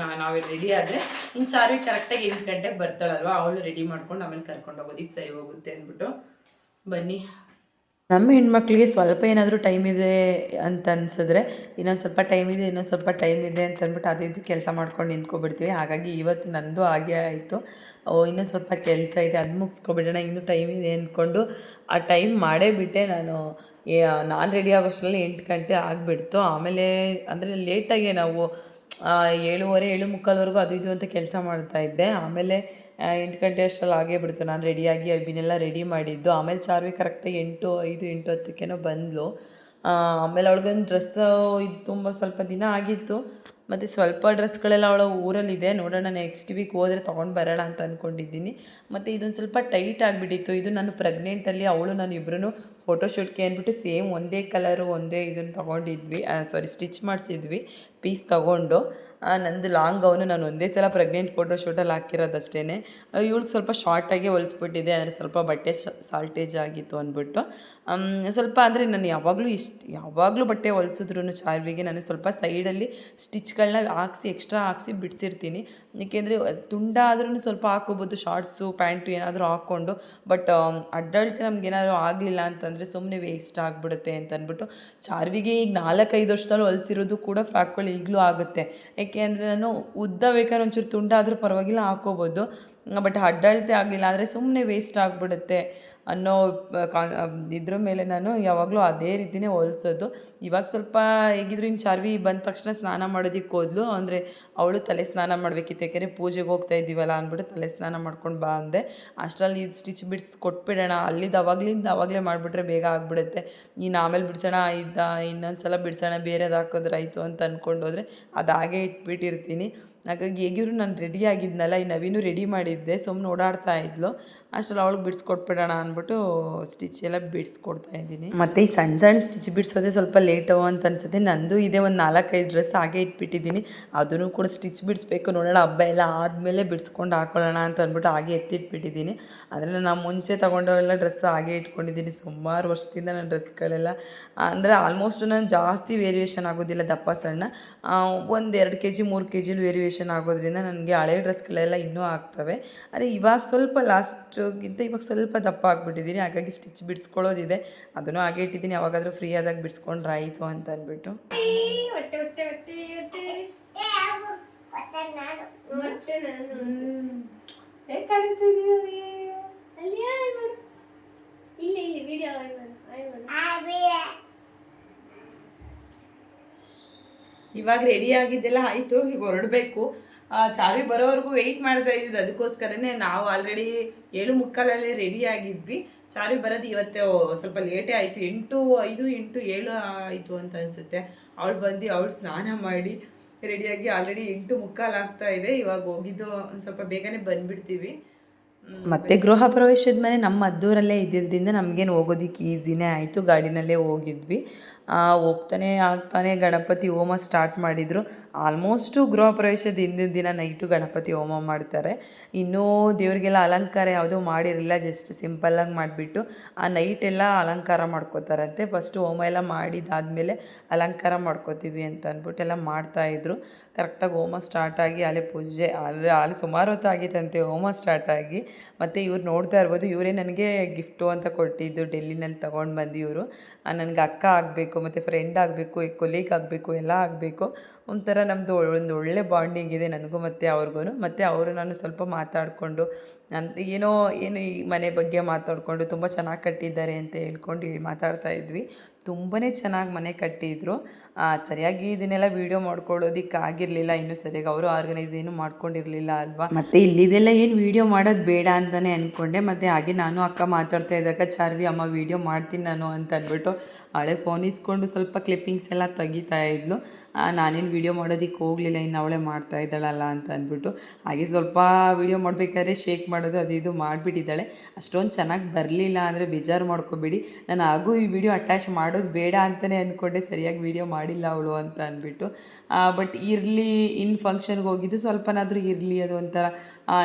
ನಾವೇ ರೆಡಿ ಆದರೆ ಇನ್ನು ಚಾರ್ವಿ ಕರೆಕ್ಟಾಗಿ ಎಂಟು ಗಂಟೆಗೆ ಬರ್ತಾಳಲ್ವ, ಅವಳು ರೆಡಿ ಮಾಡ್ಕೊಂಡು ಆಮೇಲೆ ಕರ್ಕೊಂಡು ಹೋಗೋದಿಕ್ಕೆ ಸರಿ ಹೋಗುತ್ತೆ ಅಂದ್ಬಿಟ್ಟು. ಬನ್ನಿ. ನಮ್ಮ ಹೆಣ್ಮಕ್ಳಿಗೆ ಸ್ವಲ್ಪ ಏನಾದರೂ ಟೈಮ್ ಇದೆ ಅಂತ ಅನ್ಸಿದ್ರೆ ಇನ್ನೊಂದು ಸ್ವಲ್ಪ ಟೈಮ್ ಇದೆ, ಇನ್ನೊಂದು ಸ್ವಲ್ಪ ಟೈಮ್ ಇದೆ ಅಂತ ಅಂದ್ಬಿಟ್ಟು ಅದು ಇದು ಕೆಲಸ ಮಾಡ್ಕೊಂಡು ನಿಂತ್ಕೊಬಿಡ್ತೀವಿ. ಹಾಗಾಗಿ ಇವತ್ತು ನಂದು ಹಾಗೆ ಆಯಿತು. ಓ, ಇನ್ನೊಂದು ಸ್ವಲ್ಪ ಕೆಲಸ ಇದೆ, ಅದು ಮುಗಿಸ್ಕೊಬಿಡೋಣ, ಇನ್ನೂ ಟೈಮ್ ಇದೆ ಅಂದ್ಕೊಂಡು ಆ ಟೈಮ್ ಮಾಡೇ ಬಿಟ್ಟೆ ನಾನು. ನಾನು ರೆಡಿ ಆಗೋಷ್ಟರಲ್ಲಿ ಎಂಟು ಗಂಟೆ ಆಗಿಬಿಡ್ತು. ಆಮೇಲೆ ಅಂದರೆ ಲೇಟಾಗೆ ನಾವು ಏಳುವರೆ ಏಳು ಮುಕ್ಕಾಲ್ವರೆಗೂ ಅದು ಇದು ಅಂತ ಕೆಲಸ ಮಾಡ್ತಾ ಇದ್ದೆ. ಆಮೇಲೆ ಎಂಟು ಗಂಟೆ ಅಷ್ಟರಲ್ಲಿ ಆಗೇ ಬಿಡ್ತು. ನಾನು ರೆಡಿಯಾಗಿ ಅಭಿನೆಲ್ಲ ರೆಡಿ ಮಾಡಿದ್ದು. ಆಮೇಲೆ ಚಾರ್ವಿ ಕರೆಕ್ಟಾಗಿ ಎಂಟು, ಐದು, ಎಂಟು ಹತ್ತಕ್ಕೇನೋ ಬಂದಳು ಆಮೇಲೆ ಅವಳಿಗೊಂದು ಡ್ರೆಸ್ಸು ಇದು ತುಂಬ ಸ್ವಲ್ಪ ದಿನ ಆಗಿತ್ತು. ಮತ್ತು ಸ್ವಲ್ಪ ಡ್ರೆಸ್ಗಳೆಲ್ಲ ಅವಳ ಊರಲ್ಲಿದೆ, ನೋಡೋಣ ನೆಕ್ಸ್ಟ್ ವೀಕ್ ಹೋದರೆ ತೊಗೊಂಡು ಬರೋಣ ಅಂತ ಅಂದ್ಕೊಂಡಿದ್ದೀನಿ ಮತ್ತು ಇದೊಂದು ಸ್ವಲ್ಪ ಟೈಟ್ ಆಗಿಬಿಟ್ಟಿತ್ತು. ಇದು ನಾನು ಪ್ರೆಗ್ನೆಂಟಲ್ಲಿ ಅವಳು ನಾನು ಇಬ್ಬರೂ ಫೋಟೋಶೂಟ್ಗೆ ಅಂದ್ಬಿಟ್ಟು ಸೇಮ್ ಒಂದೇ ಕಲರು ಒಂದೇ ಇದನ್ನು ತೊಗೊಂಡಿದ್ವಿ. ಸಾರಿ ಸ್ಟಿಚ್ ಮಾಡಿಸಿದ್ವಿ ಪೀಸ್ ತೊಗೊಂಡು. ನಂದು ಲಾಂಗ್ ಅವನು ನಾನು ಒಂದೇ ಸಲ ಪ್ರೆಗ್ನೆಂಟ್ ಫೋಟೋ ಶೂಟಲ್ಲಿ ಹಾಕಿರೋದಷ್ಟೇ ಇವಳಿಗೆ ಸ್ವಲ್ಪ ಶಾರ್ಟಾಗೆ ಹೊಲಿಸ್ಬಿಟ್ಟಿದೆ ಅಂದರೆ ಸ್ವಲ್ಪ ಬಟ್ಟೆ ಸಾಲ್ಟೇಜ್ ಆಗಿತ್ತು ಅಂದ್ಬಿಟ್ಟು. ಸ್ವಲ್ಪ ಅಂದರೆ ನಾನು ಯಾವಾಗಲೂ ಇಷ್ಟು, ಯಾವಾಗಲೂ ಬಟ್ಟೆ ಹೊಲಿಸಿದ್ರು ಚಾರ್ವಿಗೆ ನಾನು ಸ್ವಲ್ಪ ಸೈಡಲ್ಲಿ ಸ್ಟಿಚ್ಗಳನ್ನ ಹಾಕ್ಸಿ ಎಕ್ಸ್ಟ್ರಾ ಹಾಕ್ಸಿ ಬಿಡಿಸಿರ್ತೀನಿ. ಏಕೆಂದರೆ ತುಂಡಾದ್ರೂ ಸ್ವಲ್ಪ ಹಾಕೋಬೋದು ಶಾರ್ಟ್ಸು ಪ್ಯಾಂಟು ಏನಾದರೂ ಹಾಕ್ಕೊಂಡು. ಬಟ್ ಅಡ್ಡಾಳ್ತೆ ನಮ್ಗೆ ಏನಾದರೂ ಆಗಲಿಲ್ಲ ಅಂತಂದರೆ ಸುಮ್ಮನೆ ವೇಸ್ಟ್ ಆಗಿಬಿಡುತ್ತೆ ಅಂತ ಅಂದ್ಬಿಟ್ಟು ಚಾರ್ವಿಗೆ ಈಗ ನಾಲ್ಕೈದು ವರ್ಷದಲ್ಲಿ ಹೊಲಿಸಿರೋದು ಕೂಡ ಫ್ರಾಕ್ಗಳು ಈಗಲೂ ಆಗುತ್ತೆ. ಏಕೆ ಅಂದರೆ ನಾನು ಉದ್ದ ಬೇಕಾದ್ರೆ ಒಂಚೂರು ತುಂಡಾದರೂ ಪರವಾಗಿಲ್ಲ ಹಾಕ್ಕೋಬೋದು. ಬಟ್ ಅಡ್ಡಾಳ್ತೆ ಆಗಲಿಲ್ಲ ಅಂದರೆ ಸುಮ್ಮನೆ ವೇಸ್ಟ್ ಆಗಿಬಿಡುತ್ತೆ. ಅನ್ನೋ ಕಾ ಇದ್ರ ಮೇಲೆ ನಾನು ಯಾವಾಗಲೂ ಅದೇ ರೀತಿನೇ ಹೊಲ್ಸೋದು. ಇವಾಗ ಸ್ವಲ್ಪ ಹೇಗಿದ್ರು ಇನ್ನು ಚಾರ್ವಿ ಬಂದ ತಕ್ಷಣ ಸ್ನಾನ ಮಾಡೋದಕ್ಕೆ ಹೋದ್ಲು. ಅಂದರೆ ಅವಳು ತಲೆ ಸ್ನಾನ ಮಾಡಬೇಕಿತ್ತು. ಯಾಕೆಂದರೆ ಪೂಜೆಗೆ ಹೋಗ್ತಾ ಇದ್ದೀವಲ್ಲ ಅಂದ್ಬಿಟ್ಟು ತಲೆ ಸ್ನಾನ ಮಾಡ್ಕೊಂಡು ಬಾ ಅಂದೆ. ಅಷ್ಟರಲ್ಲಿ ಇದು ಸ್ಟಿಚ್ ಬಿಡ್ಸ್ ಕೊಟ್ಬಿಡೋಣ. ಅಲ್ಲಿದ್ದು ಅವಾಗ್ಲಿಂದ ಅವಾಗಲೇ ಮಾಡಿಬಿಟ್ರೆ ಬೇಗ ಆಗಿಬಿಡುತ್ತೆ. ಇನ್ನು ಆಮೇಲೆ ಬಿಡಿಸೋಣ ಇದ್ದ ಇನ್ನೊಂದು ಸಲ ಬಿಡಿಸೋಣ, ಬೇರೆದು ಹಾಕಿದ್ರೆ ಆಯಿತು ಅಂತ ಅಂದ್ಕೊಂಡು ಹೋದರೆ ಅದು ಇಟ್ಬಿಟ್ಟಿರ್ತೀನಿ. ಹಾಗಾಗಿ ಹೇಗಿರು ನಾನು ರೆಡಿ ಆಗಿದ್ನಲ್ಲ, ಈ ನವೀನು ರೆಡಿ ಮಾಡಿದ್ದೆ ಸುಮ್ಮನೆ ಓಡಾಡ್ತಾ ಇದ್ಲು. ಅಷ್ಟರಲ್ಲಿ ಅವಳಿಗೆ ಬಿಡಿಸ್ಕೊಟ್ಬಿಡೋಣ ಅಂದ್ಬಿಟ್ಟು ಸ್ಟಿಚ್ ಎಲ್ಲ ಬಿಡಿಸ್ಕೊಡ್ತಾ ಇದ್ದೀನಿ. ಮತ್ತು ಈ ಸಣ್ಣ ಸಣ್ಣ ಸ್ಟಿಚ್ ಬಿಡಿಸೋದೇ ಸ್ವಲ್ಪ ಲೇಟು ಅಂತ ಅನ್ಸುತ್ತೆ. ನಂದು ಇದೆ ಒಂದು ನಾಲ್ಕೈದು ಡ್ರೆಸ್ ಹಾಗೆ ಇಟ್ಬಿಟ್ಟಿದ್ದೀನಿ. ಅದನ್ನು ಕೂಡ ಸ್ಟಿಚ್ ಬಿಡಿಸ್ಬೇಕು ನೋಡೋಣ, ಹಬ್ಬ ಎಲ್ಲ ಆದಮೇಲೆ ಬಿಡಿಸ್ಕೊಂಡು ಹಾಕೊಳ್ಳೋಣ ಅಂತ ಅಂದ್ಬಿಟ್ಟು ಹಾಗೆ ಎತ್ತಿಟ್ಬಿಟ್ಟಿದ್ದೀನಿ. ಅದನ್ನು ನಾನು ಮುಂಚೆ ತೊಗೊಂಡವೆಲ್ಲ ಡ್ರೆಸ್ ಹಾಗೆ ಇಟ್ಕೊಂಡಿದ್ದೀನಿ. ಸುಮಾರು ವರ್ಷದಿಂದ ನನ್ನ ಡ್ರೆಸ್ಗಳೆಲ್ಲ ಅಂದರೆ ಆಲ್ಮೋಸ್ಟ್ ನಾನು ಜಾಸ್ತಿ ವೇರಿಯೇಷನ್ ಆಗೋದಿಲ್ಲ ದಪ್ಪ ಸಣ್ಣ. ಒಂದು ಎರಡು ಕೆ ಜಿ ಮೂರು ಕೆ ಜಿಲಿ ವೇರಿಯೇಷನ್ ಆಗೋದ್ರಿಂದ ನನಗೆ ಹಳೆ ಡ್ರೆಸ್ಗಳೆಲ್ಲ ಇನ್ನೂ ಆಗ್ತವೆ. ಆದರೆ ಇವಾಗ ಸ್ವಲ್ಪ ಲಾಸ್ಟ್ಗಿಂತ ಇವಾಗ ಸ್ವಲ್ಪ ದಪ್ಪ ಆಗಿಬಿಟ್ಟಿದ್ದೀನಿ ಹಾಗಾಗಿ ಸ್ಟಿಚ್ ಬಿಡಿಸ್ಕೊಳ್ಳೋದಿದೆ. ಅದನ್ನು ಹಾಗೆ ಇಟ್ಟಿದ್ದೀನಿ. ಯಾವಾಗಾದರೂ ಫ್ರೀ ಆದಾಗ ಬಿಡಿಸ್ಕೊಂಡ್ರೆ ಆಯಿತು ಅಂತ ಅಂದ್ಬಿಟ್ಟು. ಕಾಣಿಸ್ತಾ ಇದೀವಿ ಅಲ್ಲಿ ಆಯ್ ಮಾಡು ಇಲ್ಲಿ ಇಲ್ಲಿ ವಿಡಿಯೋ ಆಯ್ ಮಾಡು ಆಯ್ ಮಾಡು ಇವಾಗ ರೆಡಿ ಆಗಿದ್ದೆಲ್ಲ ಆಯಿತು ಈಗ ಹೊರಡಬೇಕು. ಚಾವಿ ಬರೋವರೆಗೂ ವೆಯ್ಟ್ ಮಾಡ್ತಾ ಇದ್ದಿದ್ದು. ಅದಕ್ಕೋಸ್ಕರನೇ ನಾವು ಆಲ್ರೆಡಿ ಏಳು ಮುಕ್ಕಾಲಲ್ಲೇ ರೆಡಿ ಆಗಿದ್ವಿ. ಚಾವಿ ಬರೋದು ಇವತ್ತೆ ಸ್ವಲ್ಪ ಲೇಟೇ ಆಯಿತು. ಎಂಟು ಐದು ಎಂಟು ಏಳು ಆಯಿತು ಅಂತ ಅನಿಸುತ್ತೆ. ಅವಳು ಬಂದು ಅವಳು ಸ್ನಾನ ಮಾಡಿ ರೆಡಿಯಾಗಿ ಆಲ್ರೆಡಿ ಎಂಟು ಮುಕ್ಕಾಲು ಆಗ್ತಾ ಇದೆ. ಇವಾಗ ಹೋಗಿದ್ದು ಒಂದು ಸ್ವಲ್ಪ ಬೇಗನೆ ಬಂದುಬಿಡ್ತೀವಿ. ಮತ್ತೆ ಗೃಹ ಪ್ರವೇಶದ ಮನೆ ನಮ್ಮ ಅದ್ದೂರಲ್ಲೇ ಇದ್ದಿದ್ದರಿಂದ ನಮಗೇನು ಹೋಗೋದಕ್ಕೆ ಈಸಿನೇ ಆಯಿತು. ಗಾಡಿನಲ್ಲೇ ಹೋಗಿದ್ವಿ. ಹೋಗ್ತಾನೆ ಆಗ್ತಾನೆ ಗಣಪತಿ ಹೋಮ ಸ್ಟಾರ್ಟ್ ಮಾಡಿದರು. ಆಲ್ಮೋಸ್ಟು ಗೃಹ ಪ್ರವೇಶದ ಹಿಂದಿನ ದಿನ ನೈಟು ಗಣಪತಿ ಹೋಮ ಮಾಡ್ತಾರೆ. ಇನ್ನೂ ದೇವರಿಗೆಲ್ಲ ಅಲಂಕಾರ ಯಾವುದೂ ಮಾಡಿರಲಿಲ್ಲ ಜಸ್ಟ್ ಸಿಂಪಲ್ಲಾಗಿ ಮಾಡಿಬಿಟ್ಟು ಆ ನೈಟೆಲ್ಲ ಅಲಂಕಾರ ಮಾಡ್ಕೋತಾರಂತೆ. ಫಸ್ಟು ಹೋಮ ಎಲ್ಲ ಮಾಡಿದಾದಮೇಲೆ ಅಲಂಕಾರ ಮಾಡ್ಕೋತೀವಿ ಅಂತ ಅಂದ್ಬಿಟ್ಟು ಎಲ್ಲ ಮಾಡ್ತಾಯಿದ್ರು ಕರೆಕ್ಟಾಗಿ ಹೋಮ ಸ್ಟಾರ್ಟ್ ಆಗಿ ಅಲ್ಲೇ ಪೂಜೆ, ಅಲ್ಲಿ ಅಲ್ಲಿ ಸುಮಾರು ಹೊತ್ತಾಗಿತ್ತಂತೆ ಹೋಮ ಸ್ಟಾರ್ಟ್ ಆಗಿ. ಮತ್ತು ಇವ್ರು ನೋಡ್ತಾ ಇರ್ಬೋದು, ಇವರೇ ನನಗೆ ಗಿಫ್ಟು ಅಂತ ಕೊಟ್ಟಿದ್ದು, ಡೆಲ್ಲಿನಲ್ಲಿ ತೊಗೊಂಡು ಬಂದು ಇವರು ನನಗೆ ಅಕ್ಕ ಆಗಬೇಕು ಮತ್ತು ಫ್ರೆಂಡ್ ಆಗಬೇಕು, ಈ ಕೊಲೀಗ್ ಆಗಬೇಕು, ಎಲ್ಲ ಆಗಬೇಕು. ಒಂಥರ ನಮ್ಮದು ಒಂದು ಒಳ್ಳೆ ಬಾಂಡಿಂಗ್ ಇದೆ ನನಗೂ ಮತ್ತು ಅವ್ರಿಗೂ ಮತ್ತು ಅವರು ನಾನು ಸ್ವಲ್ಪ ಮಾತಾಡಿಕೊಂಡು ಅಂದರೆ ಏನೋ, ಏನು ಈ ಮನೆ ಬಗ್ಗೆ ಮಾತಾಡಿಕೊಂಡು ತುಂಬ ಚೆನ್ನಾಗಿ ಕಟ್ಟಿದ್ದಾರೆ ಅಂತ ಹೇಳ್ಕೊಂಡು ಮಾತಾಡ್ತಾ ಇದ್ವಿ. ತುಂಬಾ ಚೆನ್ನಾಗಿ ಮನೆ ಕಟ್ಟಿದ್ರು. ಸರಿಯಾಗಿ ಇದನ್ನೆಲ್ಲ ವೀಡಿಯೋ ಮಾಡ್ಕೊಳ್ಳೋದಿಕ್ಕೆ ಆಗಿರಲಿಲ್ಲ ಇನ್ನೂ ಸರಿಯಾಗಿ ಅವರು ಆರ್ಗನೈಸ್ ಏನು ಮಾಡ್ಕೊಂಡಿರಲಿಲ್ಲ ಅಲ್ವಾ? ಮತ್ತು ಇಲ್ಲಿದೆಲ್ಲ ಏನು ವೀಡಿಯೋ ಮಾಡೋದು ಬೇಡ ಅಂತಲೇ ಅಂದ್ಕೊಂಡೆ ಮತ್ತು ಹಾಗೆ ನಾನು ಅಕ್ಕ ಮಾತಾಡ್ತಾ ಇದ್ದಾಗ ಚಾರ್ವಿ ಅಮ್ಮ ವೀಡಿಯೋ ಮಾಡ್ತೀನಿ ನಾನು ಅಂತ ಅಂದ್ಬಿಟ್ಟು ಹಳೆ ಫೋನ್ ಇಸ್ಕೊಂಡು ಸ್ವಲ್ಪ ಕ್ಲಿಪ್ಪಿಂಗ್ಸ್ ಎಲ್ಲ ತೆಗಿತಾ ಇದ್ಲು. ನಾನೇನು ವೀಡಿಯೋ ಮಾಡೋದಕ್ಕೆ ಹೋಗಲಿಲ್ಲ, ಇನ್ನು ಅವಳೇ ಮಾಡ್ತಾ ಇದ್ದಾಳಲ್ಲ ಅಂತ ಅಂದ್ಬಿಟ್ಟು. ಹಾಗೆ ಸ್ವಲ್ಪ ವೀಡಿಯೋ ಮಾಡಬೇಕಾದ್ರೆ ಶೇಕ್ ಮಾಡೋದು, ಅದು ಇದು ಮಾಡಿಬಿಟ್ಟಿದ್ದಾಳೆ. ಅಷ್ಟೊಂದು ಚೆನ್ನಾಗಿ ಬರಲಿಲ್ಲ ಅಂದರೆ ಬೇಜಾರು ಮಾಡ್ಕೋಬೇಡಿ. ನಾನು ಹಾಗೂ ಈ ವಿಡಿಯೋ ಅಟ್ಯಾಚ್ ಮಾಡೋದು ಬೇಡ ಅಂತಲೇ ಅಂದ್ಕೊಂಡೆ ಸರಿಯಾಗಿ ವೀಡಿಯೋ ಮಾಡಿಲ್ಲ ಅವಳು ಅಂತ ಅಂದ್ಬಿಟ್ಟು. ಬಟ್ ಇರಲಿ, ಇನ್ ಫಂಕ್ಷನ್ಗೆ ಹೋಗಿದ್ದು ಸ್ವಲ್ಪನಾದರೂ ಇರಲಿ, ಅದು ಒಂಥರ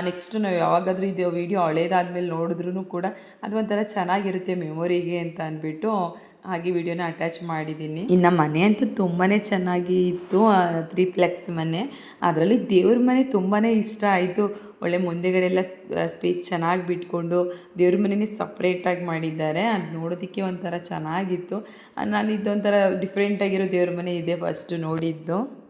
ನೆಕ್ಸ್ಟ್ ನಾವು ಯಾವಾಗಾದರೂ ಇದು ವೀಡಿಯೋ ಹಳೇದಾದ್ಮೇಲೆ ನೋಡಿದ್ರೂ ಕೂಡ ಅದು ಒಂಥರ ಚೆನ್ನಾಗಿರುತ್ತೆ ಮೆಮೊರಿಗೆ ಅಂತ ಅಂದ್ಬಿಟ್ಟು ಹಾಗೆ ವಿಡಿಯೋನ ಅಟ್ಯಾಚ್ ಮಾಡಿದ್ದೀನಿ. ಇನ್ನು ಮನೆ ಅಂತೂ ತುಂಬಾ ಚೆನ್ನಾಗಿ ಇತ್ತು ತ್ರೀ ಫ್ಲೆಕ್ಸ್ ಮನೆ. ಅದರಲ್ಲಿ ದೇವ್ರ ಮನೆ ತುಂಬಾ ಇಷ್ಟ ಆಯಿತು. ಒಳ್ಳೆ ಮುಂದೆಗಡೆ ಎಲ್ಲ ಸ್ಪೇಸ್ ಚೆನ್ನಾಗಿ ಬಿಟ್ಕೊಂಡು ದೇವ್ರ ಮನೆನೇ ಸಪ್ರೇಟಾಗಿ ಮಾಡಿದ್ದಾರೆ. ಅದು ನೋಡೋದಕ್ಕೆ ಒಂಥರ ಚೆನ್ನಾಗಿತ್ತು. ನಾನು ಇದೊಂಥರ ಡಿಫ್ರೆಂಟಾಗಿರೋ ದೇವ್ರ ಮನೆ ಇದೆ ಫಸ್ಟು ನೋಡಿದ್ದು.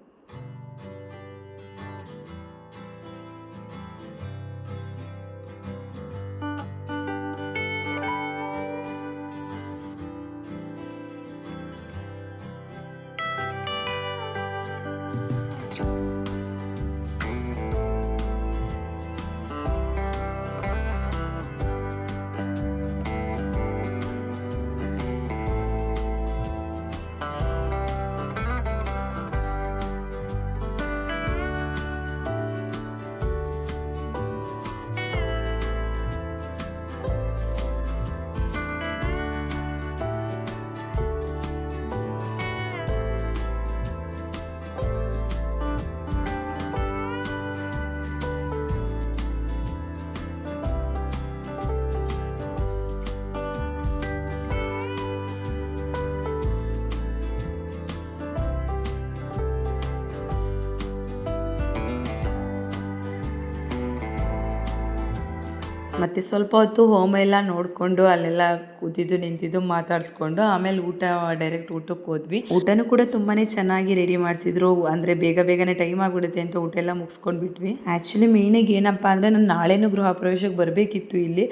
ಮತ್ತು ಸ್ವಲ್ಪ ಹೊತ್ತು ಹೋಮ ಎಲ್ಲ ನೋಡಿಕೊಂಡು ಅಲ್ಲೆಲ್ಲ ಕೂತಿದ್ದು ನಿಂತಿದ್ದು ಮಾತಾಡಿಸ್ಕೊಂಡು ಆಮೇಲೆ ಊಟ ಡೈರೆಕ್ಟ್ ಊಟಕ್ಕೆ ಹೋದ್ವಿ. ಊಟನೂ ಕೂಡ ತುಂಬಾ ಚೆನ್ನಾಗಿ ರೆಡಿ ಮಾಡಿಸಿದ್ರು. ಅಂದರೆ ಬೇಗ ಬೇಗನೆ ಟೈಮ್ ಆಗಿಬಿಡುತ್ತೆ ಅಂತ ಊಟ ಎಲ್ಲ ಮುಗಿಸ್ಕೊಂಡು ಬಿಟ್ವಿ. ಆ್ಯಕ್ಚುಲಿ ಮೇಯ್ನಾಗಿ ಏನಪ್ಪ ಅಂದರೆ ನಾನು ನಾಳೆನೂ ಗೃಹ ಪ್ರವೇಶಕ್ಕೆ ಬರಬೇಕಿತ್ತು ಇಲ್ಲಿ.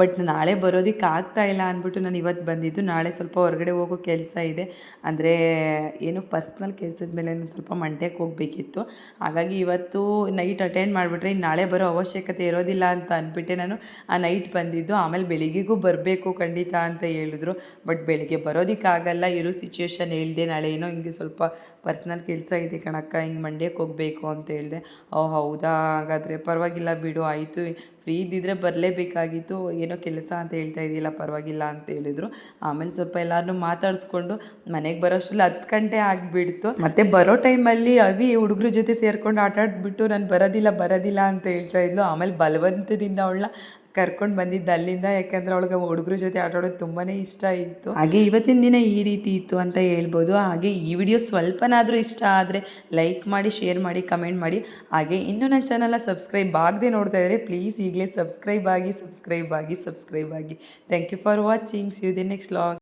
ಬಟ್ ನಾಳೆ ಬರೋದಕ್ಕೆ ಆಗ್ತಾ ಇಲ್ಲ ಅಂದ್ಬಿಟ್ಟು ನಾನು ಇವತ್ತು ಬಂದಿದ್ದು. ನಾಳೆ ಸ್ವಲ್ಪ ಹೊರಗಡೆ ಹೋಗೋ ಕೆಲಸ ಇದೆ. ಅಂದರೆ ಏನು ಪರ್ಸ್ನಲ್ ಕೆಲಸದ ಮೇಲೆ ಸ್ವಲ್ಪ ಮಂಡ್ಯಕ್ಕೆ ಹೋಗಬೇಕಿತ್ತು. ಹಾಗಾಗಿ ಇವತ್ತು ನೈಟ್ ಅಟೆಂಡ್ ಮಾಡಿಬಿಟ್ರೆ ನಾಳೆ ಬರೋ ಅವಶ್ಯಕತೆ ಇರೋದಿಲ್ಲ ಅಂತ ಅಂದ್ಬಿಟ್ಟೆ ನಾನು. ಆ ನೈಟ್ ಬಂದಿದ್ದು, ಆಮೇಲೆ ಬೆಳಿಗ್ಗೆಗೂ ಬರಬೇಕು ಖಂಡಿತ ಅಂತ ಹೇಳಿದ್ರು. ಬಟ್ ಬೆಳಿಗ್ಗೆ ಬರೋದಕ್ಕಾಗಲ್ಲ, ಇರೋ ಸಿಚುವೇಶನ್ ಹೇಳಿದೆ, ನಾಳೆ ಏನೋ ಹಿಂಗೆ ಸ್ವಲ್ಪ ಪರ್ಸ್ನಲ್ ಕೆಲಸ ಇದೆ ಕಣಕ್ಕ, ಹಿಂಗೆ ಮಂಡ್ಯಕ್ಕೆ ಹೋಗಬೇಕು ಅಂತ ಹೇಳಿದೆ. ಓ, ಹೌದಾ? ಹಾಗಾದರೆ ಪರವಾಗಿಲ್ಲ ಬಿಡು, ಆಯಿತು. ಫ್ರೀ ಇದ್ದಿದ್ರೆ ಬರಲೇಬೇಕಾಗಿತ್ತು. ಏನೋ ಕೆಲಸ ಅಂತ ಹೇಳ್ತಾ ಇದ್ದಿಲ್ಲ ಪರವಾಗಿಲ್ಲ ಅಂತ ಹೇಳಿದ್ರು. ಆಮೇಲೆ ಸ್ವಲ್ಪ ಎಲ್ಲರನ್ನೂ ಮಾತಾಡಿಸ್ಕೊಂಡು, ಮನೆಗೆ ಬರೋಷ್ಟರಲ್ಲಿ ಹತ್ತು ಗಂಟೆ ಆಗಿಬಿಡ್ತು. ಮತ್ತು ಬರೋ ಟೈಮಲ್ಲಿ ಅವಿ ಹುಡುಗ್ರ ಜೊತೆ ಸೇರ್ಕೊಂಡು ಆಟ ಆಡ್ಬಿಟ್ಟು ನಾನು ಬರೋದಿಲ್ಲ ಬರೋದಿಲ್ಲ ಅಂತ ಹೇಳ್ತಾ ಇದ್ಲು. ಆಮೇಲೆ ಬಲವಂತದಿಂದ ಅವಳನ್ನ ಕರ್ಕೊಂಡು ಬಂದಿದ್ದು ಅಲ್ಲಿಂದ, ಯಾಕಂದ್ರೆ ಅವಳಿಗೆ ಹುಡುಗರ ಜೊತೆ ಆಟ ಆಡೋದು ತುಂಬಾ ಇಷ್ಟ ಇತ್ತು. ಹಾಗೆ ಇವತ್ತಿನ ದಿನ ಈ ರೀತಿ ಇತ್ತು ಅಂತ ಹೇಳ್ಬೋದು. ಹಾಗೆ ಈ ವಿಡಿಯೋ ಸ್ವಲ್ಪನಾದರೂ ಇಷ್ಟ ಆದರೆ ಲೈಕ್ ಮಾಡಿ, ಶೇರ್ ಮಾಡಿ, ಕಮೆಂಟ್ ಮಾಡಿ. ಹಾಗೆ ಇನ್ನೂ ನನ್ನ ಚಾನಲ್ನ ಸಬ್ಸ್ಕ್ರೈಬ್ ಆಗದೆ ನೋಡ್ತಾ ಇದ್ದರೆ ಪ್ಲೀಸ್ ಈಗಲೇ ಸಬ್ಸ್ಕ್ರೈಬ್ ಆಗಿ ಸಬ್ಸ್ಕ್ರೈಬ್ ಆಗಿ ಸಬ್ಸ್ಕ್ರೈಬ್ ಆಗಿ. Thank you for watching see you the next vlog